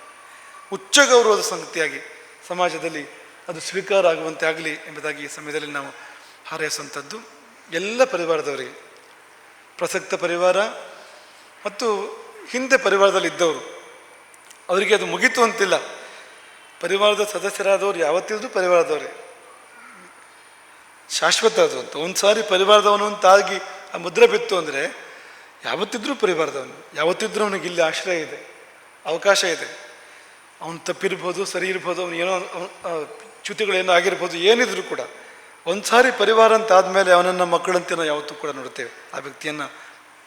ಉಚ್ಚ ಗೌರವದ ಸಂಗತಿಯಾಗಿ ಸಮಾಜದಲ್ಲಿ ಅದು ಸ್ವೀಕಾರ ಆಗುವಂತೆ ಆಗಲಿ ಎಂಬುದಾಗಿ ಈ ಸಮಯದಲ್ಲಿ ನಾವು ಹಾರೈಸುವಂಥದ್ದು ಎಲ್ಲ ಪರಿವಾರದವರಿಗೆ. ಪ್ರಸಕ್ತ ಪರಿವಾರ ಮತ್ತು ಹಿಂದೆ ಪರಿವಾರದಲ್ಲಿ ಇದ್ದವರು. ಅವರಿಗೆ ಅದು ಮುಗೀತು ಅಂತಿಲ್ಲ. ಪರಿವಾರದ ಸದಸ್ಯರಾದವರು ಯಾವತ್ತಿದ್ರೂ ಪರಿವಾರದವರೇ. ಶಾಶ್ವತ ಅದು ಅಂತ. ಒಂದು ಸಾರಿ ಪರಿವಾರದವನು ಅಂತಾಗಿ ಆ ಮುದ್ರೆ ಬಿತ್ತು ಅಂದರೆ ಯಾವತ್ತಿದ್ರೂ ಪರಿವಾರದವನು. ಯಾವತ್ತಿದ್ರೂ ಅವನಿಗೆ ಇಲ್ಲಿ ಆಶ್ರಯ ಇದೆ. ಅವಕಾಶ ಇದೆ. ಅವನು ತಪ್ಪಿರ್ಬೋದು, ಸರಿ ಇರ್ಬೋದು, ಅವನು ಏನೋ ಚ್ಯುತಿಗಳೇನೋ ಆಗಿರ್ಬೋದು, ಏನಿದ್ರು ಕೂಡ. ಒಂದು ಸಾರಿ ಪರಿವಾರ ಅಂತ ಆದಮೇಲೆ ಅವನನ್ನು ಮಕ್ಕಳಂತೆ ನಾವು ಯಾವತ್ತೂ ಕೂಡ ನೋಡ್ತೇವೆ. ಆ ವ್ಯಕ್ತಿಯನ್ನು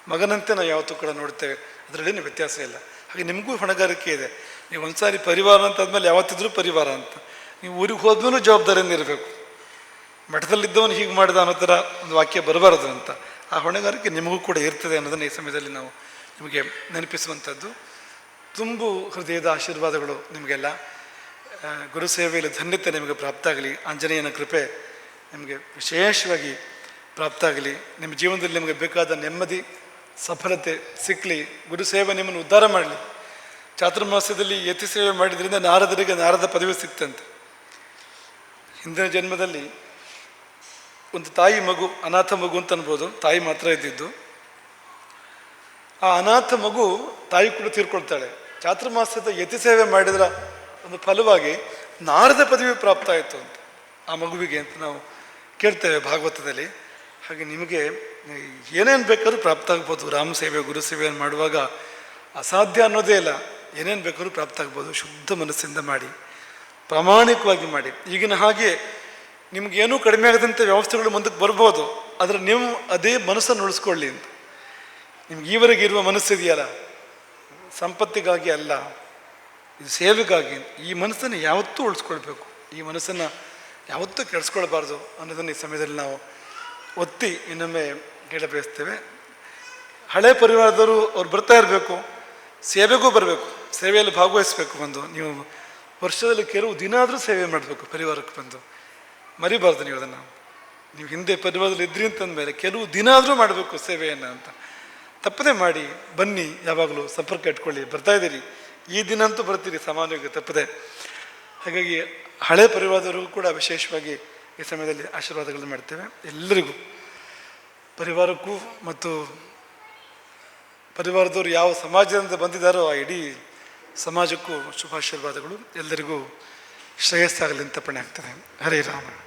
ಮಗನಂತೆ ನಾವು ಯಾವತ್ತೂ ಕೂಡ ನೋಡ್ತೇವೆ. ಅದರಲ್ಲೇನು ವ್ಯತ್ಯಾಸ ಇಲ್ಲ. ಹಾಗೆ ನಿಮಗೂ ಹೊಣೆಗಾರಿಕೆ ಇದೆ. ನೀವು ಒಂದು ಸಾರಿ ಪರಿವಾರ ಅಂತ ಆದಮೇಲೆ ಯಾವತ್ತಿದ್ರೂ ಪರಿವಾರ ಅಂತ. ನೀವು ಊರಿಗೆ ಹೋದ್ಮೇಲೂ ಜವಾಬ್ದಾರಿಯಿಂದ ಇರಬೇಕು. ಮಠದಲ್ಲಿದ್ದವನು ಹೀಗೆ ಮಾಡಿದ ಅನ್ನೋ ಥರ ಒಂದು ವಾಕ್ಯ ಬರಬಾರದು ಅಂತ. ಆ ಹೊಣೆಗಾರಿಕೆ ನಿಮಗೂ ಕೂಡ ಇರ್ತದೆ ಅನ್ನೋದನ್ನು ಈ ಸಮಯದಲ್ಲಿ ನಾವು ನಿಮಗೆ ನೆನಪಿಸುವಂಥದ್ದು. ತುಂಬು ಹೃದಯದ ಆಶೀರ್ವಾದಗಳು ನಿಮಗೆಲ್ಲ. ಗುರು ಸೇವೆಯಲ್ಲಿ ಧನ್ಯತೆ ನಿಮಗೆ ಪ್ರಾಪ್ತ ಆಗಲಿ ಆಂಜನೇಯನ ಕೃಪೆ ನಿಮಗೆ ವಿಶೇಷವಾಗಿ ಪ್ರಾಪ್ತ ಆಗಲಿ. ನಿಮ್ಮ ಜೀವನದಲ್ಲಿ ನಿಮಗೆ ಬೇಕಾದ ನೆಮ್ಮದಿ, ಸಫಲತೆ ಸಿಕ್ಕಲಿ ಗುರು ಸೇವೆ ನಿಮ್ಮನ್ನು ಉದ್ಧಾರ ಮಾಡಲಿ. ಚಾತುರ್ಮಾಸ್ಯದಲ್ಲಿ ಯತಿ ಸೇವೆ ಮಾಡಿದ್ರಿಂದ ನಾರದರಿಗೆ ನಾರದ ಪದವಿ ಸಿಕ್ತಂತೆ. ಹಿಂದಿನ ಜನ್ಮದಲ್ಲಿ ಒಂದು ತಾಯಿ ಮಗು, ಅನಾಥ ಮಗು ಅಂತ ಅನ್ಬೋದು. ತಾಯಿ ಮಾತ್ರ ಇದ್ದಿದ್ದು. ಆ ಅನಾಥ ಮಗು ತಾಯಿ ಕೂಡ ತೀರ್ಕೊಳ್ತಾಳೆ. ಚಾತುರ್ಮಾಸ್ಯದ ಯತಿ ಸೇವೆ ಮಾಡಿದ್ರ ಒಂದು ಫಲವಾಗಿ ನಾರದ ಪದವಿ ಪ್ರಾಪ್ತ ಆಯಿತು ಅಂತ. ಆ ಮಗುವಿಗೆ ಅಂತ ನಾವು ಕೇಳ್ತೇವೆ ಭಾಗವತದಲ್ಲಿ. ಹಾಗೆ ನಿಮಗೆ ಏನೇನು ಬೇಕಾದ್ರೂ ಪ್ರಾಪ್ತ ಆಗ್ಬೋದು. ರಾಮ ಸೇವೆ, ಗುರು ಮಾಡುವಾಗ ಅಸಾಧ್ಯ ಅನ್ನೋದೇ ಇಲ್ಲ. ಏನೇನು ಬೇಕಾದ್ರೂ ಪ್ರಾಪ್ತ ಆಗ್ಬೋದು. ಶುದ್ಧ ಮನಸ್ಸಿಂದ ಮಾಡಿ, ಪ್ರಾಮಾಣಿಕವಾಗಿ ಮಾಡಿ. ಈಗಿನ ಹಾಗೆ ನಿಮಗೇನೂ ಕಡಿಮೆ ಆಗದಂಥ ವ್ಯವಸ್ಥೆಗಳು ಮುಂದಕ್ಕೆ ಬರ್ಬೋದು. ಆದರೆ ನೀವು ಅದೇ ಮನಸ್ಸನ್ನು ಉಳಿಸ್ಕೊಳ್ಳಿ ಅಂತ. ನಿಮ್ಗೆ ಈವರೆಗೆ ಇರುವ ಮನಸ್ಸಿದೆಯಲ್ಲ ಸಂಪತ್ತಿಗಾಗಿ ಅಲ್ಲ. ಇದು ಸೇವೆಗಾಗಿ. ಈ ಮನಸ್ಸನ್ನು ಯಾವತ್ತೂ ಉಳಿಸ್ಕೊಳ್ಬೇಕು. ಈ ಮನಸ್ಸನ್ನು ಯಾವತ್ತೂ ಕೆಡಿಸ್ಕೊಳ್ಬಾರ್ದು ಅನ್ನೋದನ್ನು ಈ ಸಮಯದಲ್ಲಿ ನಾವು ಒತ್ತಿ ಇನ್ನೊಮ್ಮೆ ಬಯಸ್ತೇವೆ ಹಳೆ ಪರಿವಾರದವರು ಅವ್ರು ಬರ್ತಾ ಇರಬೇಕು, ಸೇವೆಗೂ ಬರಬೇಕು, ಸೇವೆಯಲ್ಲಿ ಭಾಗವಹಿಸಬೇಕು ಬಂದು. ನೀವು ವರ್ಷದಲ್ಲಿ ಕೆಲವು ದಿನ ಆದರೂ ಸೇವೆ ಮಾಡಬೇಕು ಪರಿವಾರಕ್ಕೆ ಬಂದು. ಮರಿಬಾರ್ದು ನೀವು ಅದನ್ನು. ನೀವು ಹಿಂದೆ ಪರಿವಾರದಲ್ಲಿ ಇದ್ರಿ ಅಂತಂದಮೇಲೆ ಕೆಲವು ದಿನ ಆದರೂ ಮಾಡಬೇಕು ಸೇವೆಯನ್ನು ಅಂತ. ತಪ್ಪದೆ ಮಾಡಿ, ಬನ್ನಿ, ಯಾವಾಗಲೂ ಸಂಪರ್ಕ ಇಟ್ಕೊಳ್ಳಿ, ಬರ್ತಾ ಇದ್ದೀರಿ. ಈ ದಿನ ಅಂತೂ ಬರ್ತೀರಿ, ಸಾಮಾನ್ಯವಾಗಿ ತಪ್ಪದೆ. ಹಾಗಾಗಿ ಹಳೆ ಪರಿವಾರದವರಿಗೂ ಕೂಡ ವಿಶೇಷವಾಗಿ ಈ ಸಮಯದಲ್ಲಿ ಆಶೀರ್ವಾದಗಳನ್ನು ಮಾಡ್ತೇವೆ. ಎಲ್ಲರಿಗೂ ಪರಿವಾರಕ್ಕೂ ಮತ್ತು ಪರಿವಾರದವರು ಯಾವ ಸಮಾಜದಿಂದ ಬಂದಿದ್ದಾರೋ ಆ ಇಡೀ ಸಮಾಜಕ್ಕೂ ಶುಭಾಶೀರ್ವಾದಗಳು. ಎಲ್ಲರಿಗೂ ಶ್ರೇಯಸ್ಸಾಗಲಿ ಅಂತ ಪಣೆ ಆಗ್ತದೆ ಹರೇ ರಾಮ.